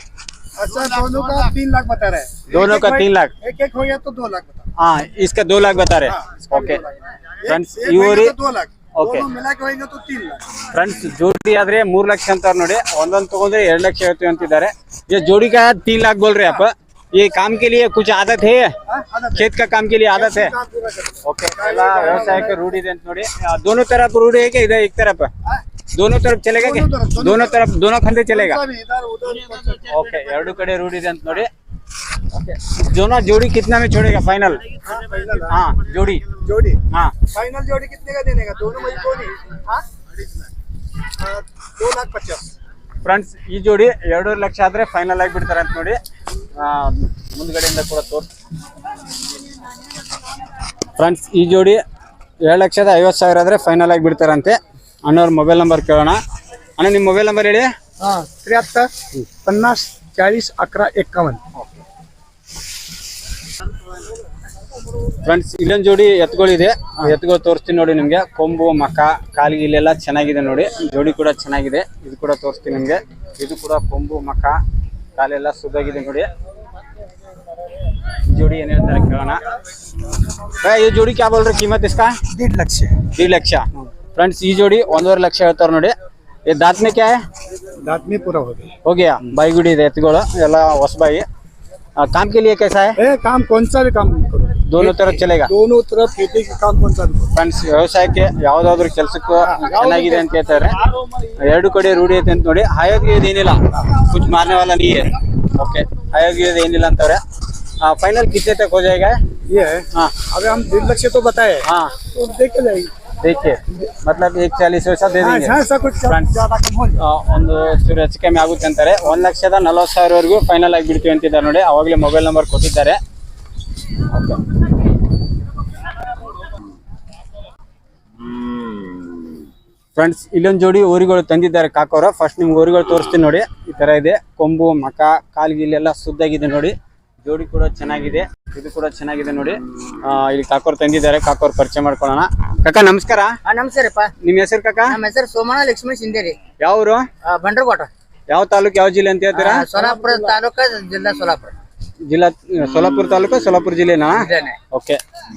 अच्छा दोनों का तीन लाख बता रहे हैं। दोनों का तीन लाख। एक एक हो गया तो दो लाख बता हाँ इसका दो लाख बता रहे हाँ, हैं इसका भी ओके दो लाख। एक- फ्रेंड्स एक ಇವರು होएगा तो दो लाख Okay. दोनों मिला के होएगा तो तीन लाख ಫ್ರೆಂಡ್ಸ್ ಜೋಡಿ ಆದ್ರೆ ಮೂರ್ ಲಕ್ಷ ಅಂತಾರ ನೋಡಿ ಒಂದೊಂದು ತಗೊಂಡ್ರೆ ಎರಡ್ ಲಕ್ಷ ಹೇಳ್ತೀವಿ ಅಂತಿದ್ದಾರೆ ये जोड़ी का तीन लाख बोल रहे हैं आप ये काम के लिए कुछ आदत है हाँ, आधा दे। खेत का काम के लिए आदत है काम पूरा कर दो। ಓಕೆ ಎಲ್ಲ ವ್ಯವಸಾಯಕ್ಕೆ ರೂಢಿ ಇದೆ ಅಂತ ನೋಡಿ ಆ, दोनों तरफ रूढ़ी है कि इधर एक तरफ हाँ, दोनों तरफ चलेगा क्या दोनों तरफ, दोनों दोनों तरफ दोनों खंडे चलेगा कौन सा भी इधर उधर कौन सा भी। ओके ಎರಡು ಕಡೆ ರೂಢಿ ಇದೆ ಅಂತ ನೋಡಿ दोनों जोड़ी कितना में छोड़ेगा फाइनल हाँ, फाइनल है। हाँ जोड़ी जोड़ी हाँ फाइनल जोड़ी कितने का देने का दोनों में कौन ही हाँ? हाँ, दो लाख पचास ಫ್ರೆಂಡ್ಸ್ ಈ ಜೋಡಿ ಎರಡೂವರೆ ಲಕ್ಷ ಆದ್ರೆ ಫೈನಲ್ ಆಗಿ ಬಿಡ್ತಾರೆ ಅಂತ ನೋಡಿ ಆ, ಮುಂದ್ಗಡೆಯಿಂದ ಕೂಡ ತೋರ್ಸ್ ಫ್ರೆಂಡ್ಸ್ ಈ ಜೋಡಿ ಏಳು ಲಕ್ಷದ ಐವತ್ತು ಸಾವಿರ ಆದ್ರೆ ಫೈನಲ್ ಆಗಿ ಬಿಡ್ತಾರಂತೆ ಅಣ್ಣವ್ರ ಮೊಬೈಲ್ ನಂಬರ್ ಕೇಳೋಣ ಅಣ್ಣ ನಿಮ್ಮ ಮೊಬೈಲ್ ನಂಬರ್ ಹೇಳಿ हाँ त्र्याहत्तर पन्नास चाळीस अकरा एक्कावन्न ಫ್ರೆಂಡ್ಸ್ ಇಲ್ಲೊಂದು ಜೋಡಿ ಎತ್ತುಗಳಿದೆ ಎತ್ತುಗಳು ತೋರಿಸ್ತೀನಿ ನೋಡಿ ನಿಮಗೆ. ಕೊಂಬು ಮಕ ಕಾಲಿಗೆ ಇಲ್ಲೆಲ್ಲ ಚೆನ್ನಾಗಿದೆ ನೋಡಿ. ಜೋಡಿ ಕೂಡ ಚೆನ್ನಾಗಿದೆ. ಇದು ಕೂಡ ತೋರಿಸ್ತೀನಿ ನಿಮಗೆ. ಇದು ಕೂಡ ಕೊಂಬು ಮಕ ಕಾಲೆಲ್ಲ ಸುದ್ದಾಗಿದೆ ನೋಡಿ. ಜೋಡಿ ಏನ್ ಹೇಳ್ತಾರೆ ಕೇಳೋಣ. ಈ ಜೋಡಿ ಕ್ಯಾ ಬೋಲ್ರಿ ಕೀಮತ್ ಇಷ್ಟ ದೀಡ್ ಲಕ್ಷ. ದೀಡ್ ಲಕ್ಷ. ಫ್ರೆಂಡ್ಸ್ ಈ ಜೋಡಿ ಒಂದೂವರೆ ಲಕ್ಷ ಹೇಳ್ತಾರೆ ನೋಡಿ. ಇದು ದಾತ್ಮೆ ಕ್ಯಾ? ದಾತ್ಮೆ ಪೂರ ಹೋಗಿ ಹೋಗಿಯಾ? ಬಾಯಿಗುಡಿ ಇದೆ ಎತ್ತುಗಳು ಎಲ್ಲ ಹೊಸಬಾಯಿ. काम के लिए कैसा ಕಾಮ್ ए, ಕಾಮ್ ಕೊಡು. ದೋನು ತರ ಚಲೇಗಾ दोनों ತರ खेती के काम ಫ್ರೆಂಡ್ಸ್ ವ್ಯವಸಾಯಕ್ಕೆ ಯಾವ್ದಾದ್ರು ಕೆಲ್ಸಕ್ಕೂ ಚೆನ್ನಾಗಿದೆ ಅಂತ ಹೇಳ್ತಾರೆ. ಎರಡು ಕಡೆ ರೂಢಿ ಐತೆ ಅಂತ ನೋಡಿ ಹಾಯೋಗಿ ಏನಿಲ್ಲ. ಕುಚ್ ಮಾನ್ಯವಲ್ಲ ನೀಯೇ ಓಕೆ ಹಾಯೋಗಿ ಏನಿಲ್ಲ ಅಂತವ್ರೆ. ಫೈನಲ್ ಕಿತ್ತೆ ತಕ್ ಹೋಜಾಯಿಗ ये ಹಾ. हम डेढ़ लक्ष्य तो बताए ಹಾ. तो देखे देखिए मतलब दे देंगे ऐसा कुछ ज्यादा कम हो ಒಂದು ಚೂರು ಹೆಚ್ಚು ಕಮ್ಮಿ ಆಗುತ್ತೆ ಅಂತಾರೆ. ಒಂದ್ ಲಕ್ಷದ ನಲವತ್ತು ಸಾವಿರವರೆಗೂ ಫೈನಲ್ ಆಗಿ ಬಿಡ್ತೀವಿ ಅಂತಿದ್ದಾರೆ ನೋಡಿ. ಅವಾಗಲೇ ಮೊಬೈಲ್ ನಂಬರ್ ಕೊಟ್ಟಿದ್ದಾರೆ. ಫ್ರೆಂಡ್ಸ್ ಇಲ್ಲೊಂದು ಜೋಡಿ ಊರಿಗಳು ತಂದಿದ್ದಾರೆ ಕಾಕೋರು. ಫಸ್ಟ್ ನಿಮ್ಗೆ ಊರಿಗಳು ತೋರಿಸ್ತೀನಿ ನೋಡಿ. ಈ ತರ ಇದೆ. ಕೊಂಬು ಮಕ ಕಾಲ್ಗಿಲ್ಲೆಲ್ಲ ಸುದ್ದಾಗಿದೆ ನೋಡಿ. ಜೋಡಿ ಕೂಡ ಚೆನ್ನಾಗಿದೆ. ಇದು ಕೂಡ ಚೆನ್ನಾಗಿದೆ ನೋಡಿ. ಆ, ಇಲ್ಲಿ ಕಾಕೋರ್ ತಂದಿದ್ದಾರೆ. ಕಾಕೋರ್ ಪರಿಚಯ ಮಾಡ್ಕೊಳ್ಳೋಣ. ಕಾಕ ನಮಸ್ಕಾರ. ಆ, ನಮಸ್ಕಾರಪ್ಪ ನಿಮ್ಮ ಹೆಸರು ಕಾಕ? ನಮ್ಮ ಹೆಸರು ಸೋಮಣ ಲಕ್ಷ್ಮೀ ಸಿಂಧೇರಿ ರೀ. ಯಾವ ಊರು ಬಂಡ್ರಕೋಟ. ಯಾವ ತಾಲೂಕ್ ಯಾವ ಜಿಲ್ಲೆ ಅಂತ ಹೇಳ್ತೀರಾ? ಸೋಲಾಪುರ ತಾಲೂಕ ಜಿಲ್ಲಾ ಸೋಲಾಪುರ. ಜಿಲ್ಲಾ ಸೋಲಾಪುರ ತಾಲೂಕು ಸೋಲಾಪುರ ಜಿಲ್ಲೆನಾ? ಓಕೆ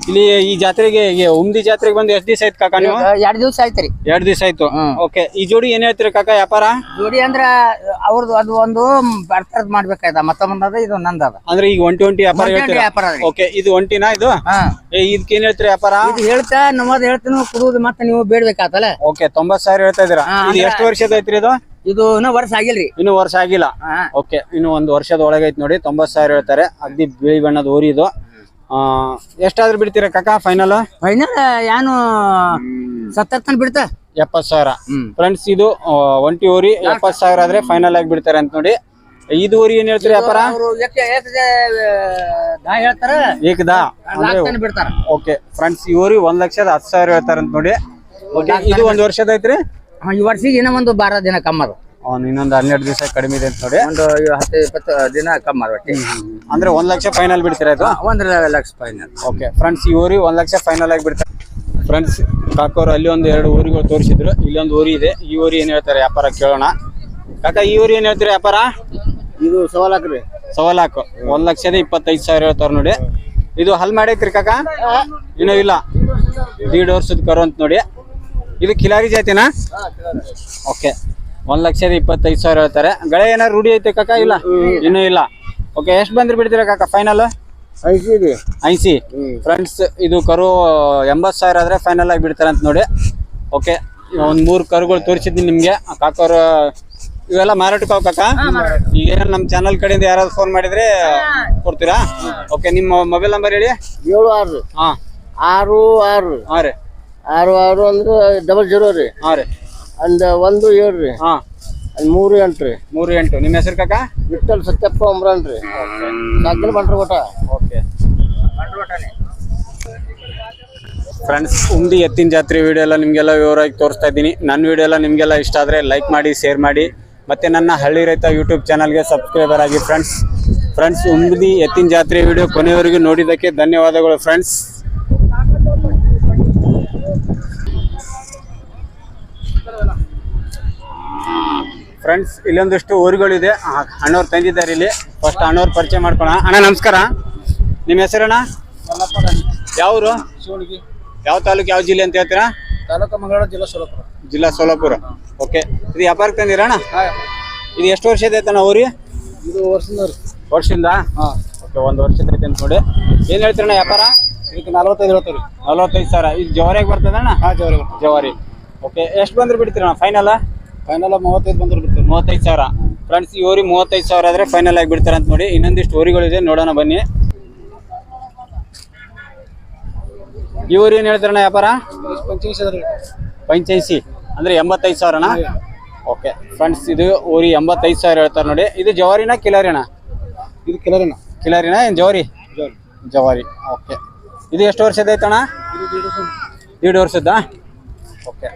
ಇಲ್ಲಿ ಈ ಜಾತ್ರೆಗೆ ಈ ಉಮ್ದಿ ಜಾತ್ರೆಗೆ ಬಂದು ಎಷ್ಟು ದಿವಸ ಆಯ್ತು ಕಾಕ ನೀವು? ಎರಡು ದಿವ್ಸ ಆಯ್ತ್ರಿ ಎರಡು ದಿವಸ ಆಯ್ತು. ಓಕೆ ಈ ಜೋಡಿ ಏನ್ ಹೇಳ್ತೀರಿ ಕಾಕ ವ್ಯಾಪಾರ? ಜೋಡಿ ಅಂದ್ರ ಅವ್ರದ್ದು ಅದು ಒಂದು ಬರ್ತಾರದ್ ಮಾಡ್ಬೇಕಾಯ್ತ. ಮತ್ತೊಂದದ ಇದು ನಂದ ಅದ ಅಂದ್ರೆ ಈಗ ಒಂಟಿ ಒಂಟಿ ವ್ಯಾಪಾರ ಹೇಳ್ತೀರಾ? ಓಕೆ ಇದು ಒಂಟಿನಾ ಇದು? ಇದಕ್ಕೆ ಏನ್ ಹೇಳ್ತೀರಿ ವ್ಯಾಪಾರ? ಇದು ಹೇಳ್ತಾ ನಮ್ಮದು ಹೇಳ್ತೀನಿ ಕುಡುದು ಮತ್ತೆ ನೀವು ಬೇಡ್ಬೇಕಾತಲ್ಲ. ಓಕೆ ತೊಂಬತ್ ಸಾವಿರ ಹೇಳ್ತಾ ಇದೀರಾ ಎಷ್ಟು ವರ್ಷದ ಐತ್ರಿ ಇದು? ಇದು ಇನ್ನೂ ವರ್ಷ ಆಗಿಲ್ರಿ. ಇನ್ನು ವರ್ಷ ಆಗಿಲ್ಲ. ಓಕೆ ಇನ್ನು ಒಂದು ವರ್ಷದ ಒಳಗೆ ಐತಿ ನೋಡಿ ತೊಂಬತ್ ಸಾವಿರ ಹೇಳ್ತಾರೆ. ಅಗ್ದಿ ಬಿಳಿ ಬಣ್ಣದ ಊರಿ ಇದು. ಆ, ಎಷ್ಟಾದ್ರೂ ಬಿಡ್ತೀರಾ ಕಾಕ ಫೈನಲ್ ಫೈನಲ್ ಏನು ಸತ್ತರ್ ತನ ಬಿಡ್ತ? ಎಪ್ಪತ್ ಸಾವಿರ. ಫ್ರೆಂಡ್ಸ್ ಇದು ಒಂಟಿ ಊರಿ ಎಪ್ಪತ್ ಸಾವಿರ ಆದ್ರೆ ಫೈನಲ್ ಆಗಿ ಬಿಡ್ತಾರೆ ಅಂತ ನೋಡಿ. ಇದು ಊರಿ ಏನ್ ಹೇಳ್ತೀರಿ ವ್ಯಾಪಾರ ಏಕದಾ ಓಕೆ ಫ್ರೆಂಡ್ಸ್ ಈ ಊರಿ ಒಂದ್ ಲಕ್ಷದ ಹತ್ತು ಸಾವಿರ ಹೇಳ್ತಾರಂತ ನೋಡಿ. ಇದು ಒಂದ್ ವರ್ಷದ ಐತ್ರಿ ಹಾ, ಈ ವರ್ಷಿಗೆ ಇನ್ನೂ ಒಂದು ಬಾರ ದಿನ ಕಮ್ಮ ಅದು ಅವ್ನು ಇನ್ನೊಂದು ಹನ್ನೆರಡು ದಿವಸ ಕಡಿಮೆ ಇದೆ ಅಂತ ನೋಡಿ. ಒಂದು ಹತ್ತು ಇಪ್ಪತ್ತು ದಿನ ಕಮ್ಮಿ ಅದು ಒಟ್ಟಿ ಅಂದ್ರೆ ಒಂದ್ ಲಕ್ಷ ಫೈನಲ್ ಬಿಡ್ತೀರಾ ಇದು? ಒಂದು ಲಕ್ಷ ಫೈನಲ್ ಓಕೆ ಫ್ರೆಂಡ್ಸ್ ಈ ಊರಿ ಒಂದ್ ಲಕ್ಷ ಫೈನಲ್ ಆಗಿ ಬಿಡ್ತಾರೆ. ಫ್ರೆಂಡ್ಸ್ ಕಾಕೋರು ಅಲ್ಲಿ ಒಂದು ಎರಡು ಊರಿಗಳು ತೋರಿಸಿದ್ರು. ಇಲ್ಲೊಂದು ಊರಿ ಇದೆ. ಈ ಊರಿ ಏನ್ ಹೇಳ್ತಾರೆ? ವ್ಯಾಪಾರ ಕೇಳೋಣ. ಕಾಕ ಈ ಊರಿ ಏನ್ ಹೇಳ್ತೀರಿ ವ್ಯಾಪಾರ? ಇದು ಸವಾಲಾಕ್ರಿ. ಸವಾಲಾಕು. ಒಂದ್ ಲಕ್ಷದ ಇಪ್ಪತ್ತೈದು ಸಾವಿರ ಹೇಳ್ತಾರ ನೋಡಿ. ಇದು ಹಲ್ ಮಾಡೈತ್ರಿ ಕಾಕ? ಇನ್ನೂ ಇಲ್ಲ. ದೀಡ್ ವರ್ಷದ ಕರು ಅಂತ ನೋಡಿ. ಇದು ಕಿಲಾರಿ ಜಾತಿನಾ? ಓಕೆ ಒಂದ್ ಲಕ್ಷದ ಇಪ್ಪತ್ತೈದು ಸಾವಿರ ಹೇಳ್ತಾರೆ. ಗಳೆ ಏನಾರು ರೂಢಿ ಐತೆ ಕಾಕ? ಇಲ್ಲ? ಇನ್ನೂ ಇಲ್ಲ. ಓಕೆ ಎಷ್ಟು ಬಂದ್ರೆ ಬಿಡ್ತೀರಾ ಕಾಕ? ಫೈನಲ್ ಐಸಿ ಫ್ರೆಂಡ್ಸ್ ಇದು ಕರು ಎಂಬತ್ತು ಸಾವಿರ ಆದ್ರೆ ಫೈನಲ್ ಆಗಿ ಬಿಡ್ತಾರೆ ಅಂತ ನೋಡಿ. ಓಕೆ ಒಂದ್ ಮೂರು ಕರುಗಳು ತೋರಿಸಿದ್ನಿ ನಿಮ್ಗೆ. ಕಾಕೋರು ಇವೆಲ್ಲ ಮಾರಾಟಕ್ಕೆ ಹೋಗ್ ಕಾಕ? ಈಗ ಏನಾರ ನಮ್ಮ ಚಾನಲ್ ಕಡೆಯಿಂದ ಯಾರಾದ್ರು ಫೋನ್ ಮಾಡಿದ್ರೆ ಕೊಡ್ತೀರಾ? ಓಕೆ ನಿಮ್ಮ ಮೊಬೈಲ್ ನಂಬರ್ ಹೇಳಿ? ಏಳು ಆರು. ಹಾ. ಆರು ಆರು. ಹಾ ರೀ. ಆರು ಆರು ಅಂದ್ರೆ ಡಬಲ್ ಜೀರೋ ರೀ. ಹಾಂ ರೀ. ಅಂದ ಒಂದು ಏಳು ರೀ. ಹಾ. ಅಂದ್ ಮೂರು ಎಂಟು ರೀ. ಮೂರು ಎಂಟು. ನಿಮ್ಮ ಹೆಸರು ಕಾಕ? ವಿಠಲ್ ಸತ್ಯಪ್ಪ ಅಮ್ರಾನ್ ರೀ. ಸಾಕಿನ ಬಂಟ್ರ ಕೊಟ್ಟ ಓಕೆ. ಫ್ರೆಂಡ್ಸ್ ಉಮ್ದಿ ಎತ್ತಿನ ಜಾತ್ರೆ ವಿಡಿಯೋ ಎಲ್ಲ ನಿಮಗೆಲ್ಲ ವಿವರವಾಗಿ ತೋರಿಸ್ತಾ ಇದ್ದೀನಿ. ನನ್ನ ವಿಡಿಯೋ ಎಲ್ಲ ನಿಮಗೆಲ್ಲ ಇಷ್ಟ ಆದರೆ ಲೈಕ್ ಮಾಡಿ ಶೇರ್ ಮಾಡಿ. ಮತ್ತು ನನ್ನ ಹಳ್ಳಿ ರೈತ ಯೂಟ್ಯೂಬ್ ಚಾನಲ್ಗೆ ಸಬ್ಸ್ಕ್ರೈಬರ್ ಆಗಿ ಫ್ರೆಂಡ್ಸ್ ಫ್ರೆಂಡ್ಸ್ ಉಮ್ದಿ ಎತ್ತಿನ ಜಾತ್ರೆ ವಿಡಿಯೋ ಕೊನೆಯವರೆಗೂ ನೋಡಿದ್ದಕ್ಕೆ ಧನ್ಯವಾದಗಳು ಫ್ರೆಂಡ್ಸ್ ಫ್ರೆಂಡ್ಸ್ ಇಲ್ಲೊಂದಿಷ್ಟು ಊರುಗಳಿದೆ. ಅಣ್ಣವ್ರು ತಂದಿದ್ದಾರೆ ಇಲ್ಲಿ. ಫಸ್ಟ್ ಅಣ್ಣವ್ರು ಪರಿಚಯ ಮಾಡ್ಕೊಳ ಅಣ್ಣ ನಮಸ್ಕಾರ. ನಿಮ್ಮ ಹೆಸರಣ್ಣ? ಯಾವ ಊರು? ಯಾವ ತಾಲೂಕು ಯಾವ ಜಿಲ್ಲೆ ಅಂತ ಹೇಳ್ತೀರಾ? ತಾಲೂಕು ಮಂಗಳೂರು ಜಿಲ್ಲಾ ಸೋಲಾಪುರ. ಜಿಲ್ಲಾ ಸೋಲಾಪುರ. ಓಕೆ ಇದು ವ್ಯಾಪಾರಕ್ಕೆ ತಂದಿರಣ್ಣ ಇದು ಎಷ್ಟು ವರ್ಷ ಇದೆ ಅಣ್ಣ ಊರಿ? ಇದು ವರ್ಷದ? ವರ್ಷದಿಂದ ಓಕೆ ಒಂದು ವರ್ಷದ ಐತೆ ಅಂತ ನೋಡಿ. ಏನು ಹೇಳ್ತೀರಣ್ಣ ವ್ಯಾಪಾರ? ಇದಕ್ಕೆ ನಲ್ವತ್ತೈದು ಹೇಳ್ತಾರೆ ನಲ್ವತ್ತೈದು ಸಾವಿರ. ಇದು ಜವಾರಿಯಾಗಿ ಬರ್ತದಣ್ಣ? ಹಾಂ ಜವಾರಿ ಜವಾರಿ. ಓಕೆ ಎಷ್ಟು ಬಂದ್ರೆ ಬಿಡ್ತೀರಣ್ಣ ಫೈನಲ್ ಫೈನಲ್ ಮೂವತ್ತೈದು ಬಂದ್ರೆ ಬಿಡ್ತಾರೆ ಮೂವತ್ತೈದು ಸಾವಿರ. ಫ್ರೆಂಡ್ಸ್ ಈ ಓರಿ ಮೂವತ್ತೈದು ಸಾವಿರ ಆದರೆ ಫೈನಲ್ ಆಗಿ ಬಿಡ್ತಾರೆ ಅಂತ ನೋಡಿ. ಇನ್ನೊಂದಿಷ್ಟು ಓರಿಗಳಿದೆ ನೋಡೋಣ ಬನ್ನಿ. ಇವ್ರು ಏನು ಹೇಳ್ತಾರಣ್ಣ ವ್ಯಾಪಾರ? ಪಂಚಾಯಿಸಿ ಅಂದರೆ ಎಂಬತ್ತೈದು ಸಾವಿರಣ್ಣ ಓಕೆ ಫ್ರೆಂಡ್ಸ್ ಇದು ಊರಿ ಎಂಬತ್ತೈದು ಸಾವಿರ ಹೇಳ್ತಾರೆ ನೋಡಿ. ಇದು ಜವಾರಿನ ಕಿಲಾರಿನ? ಇದು ಕಿಲಾರಿನ. ಕಿಲಾರಿನ? ಏನು ಜವಾರಿ? ಜವಾರಿ. ಓಕೆ ಇದು ಎಷ್ಟು ವರ್ಷದ ಐತಣ್ಣ ದೀಡ್ ವರ್ಷದ್ದಾ. ಓಕೆ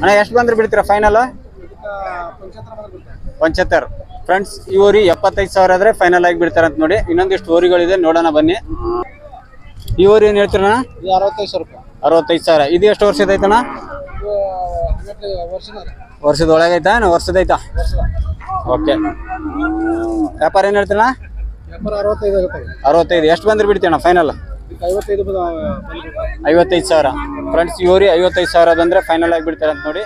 ಅಣ್ಣ ಎಷ್ಟು ಬಂದ್ರೆ ಬಿಡ್ತೀರಾ ಫೈನಲ್ ಪಂಚತ್ತರ್ ಫ್ರೆಂಡ್ಸ್ ಈ ಊರಿ ಎಪ್ಪತ್ತೈದು ಸಾವಿರ ಆದ್ರೆ ಫೈನಲ್ ಆಗಿ ಬಿಡ್ತಾರೆ ಅಂತ ನೋಡಿ. ಇನ್ನೊಂದಿಷ್ಟು ಊರಿಗಳಿದೆ ನೋಡೋಣ ಬನ್ನಿ. ಈ ಊರು ಏನು ಹೇಳ್ತೀರಣ್ಣ? ಅರವತ್ತೈದು ಸಾವಿರ ರೂಪಾಯಿ. ಅರವತ್ತೈದು ಸಾವಿರ. ಇದು ಎಷ್ಟು ವರ್ಷದ ಐತಣ್ಣ ವರ್ಷದ ಒಳಗೈತ ವರ್ಷದ. ಐತಾ ಓಕೆ. ವ್ಯಾಪಾರ ಏನು ಹೇಳ್ತೀರಣ್ಣ? ಅರವತ್ತೈದು ಎಷ್ಟು ಬಂದ್ರೆ ಬಿಡ್ತೀಣ ಫೈನಲ್ ಐವತ್ತೈದು ಐವತ್ತೈದು ಸಾವಿರ. ಫ್ರೆಂಡ್ಸ್ ಈ ಊರಿ ಐವತ್ತೈದು ಸಾವಿರ ಬಂದ್ರೆ ಫೈನಲ್ ಆಗಿ ಬಿಡ್ತಾರೆ ಅಂತ ನೋಡಿ.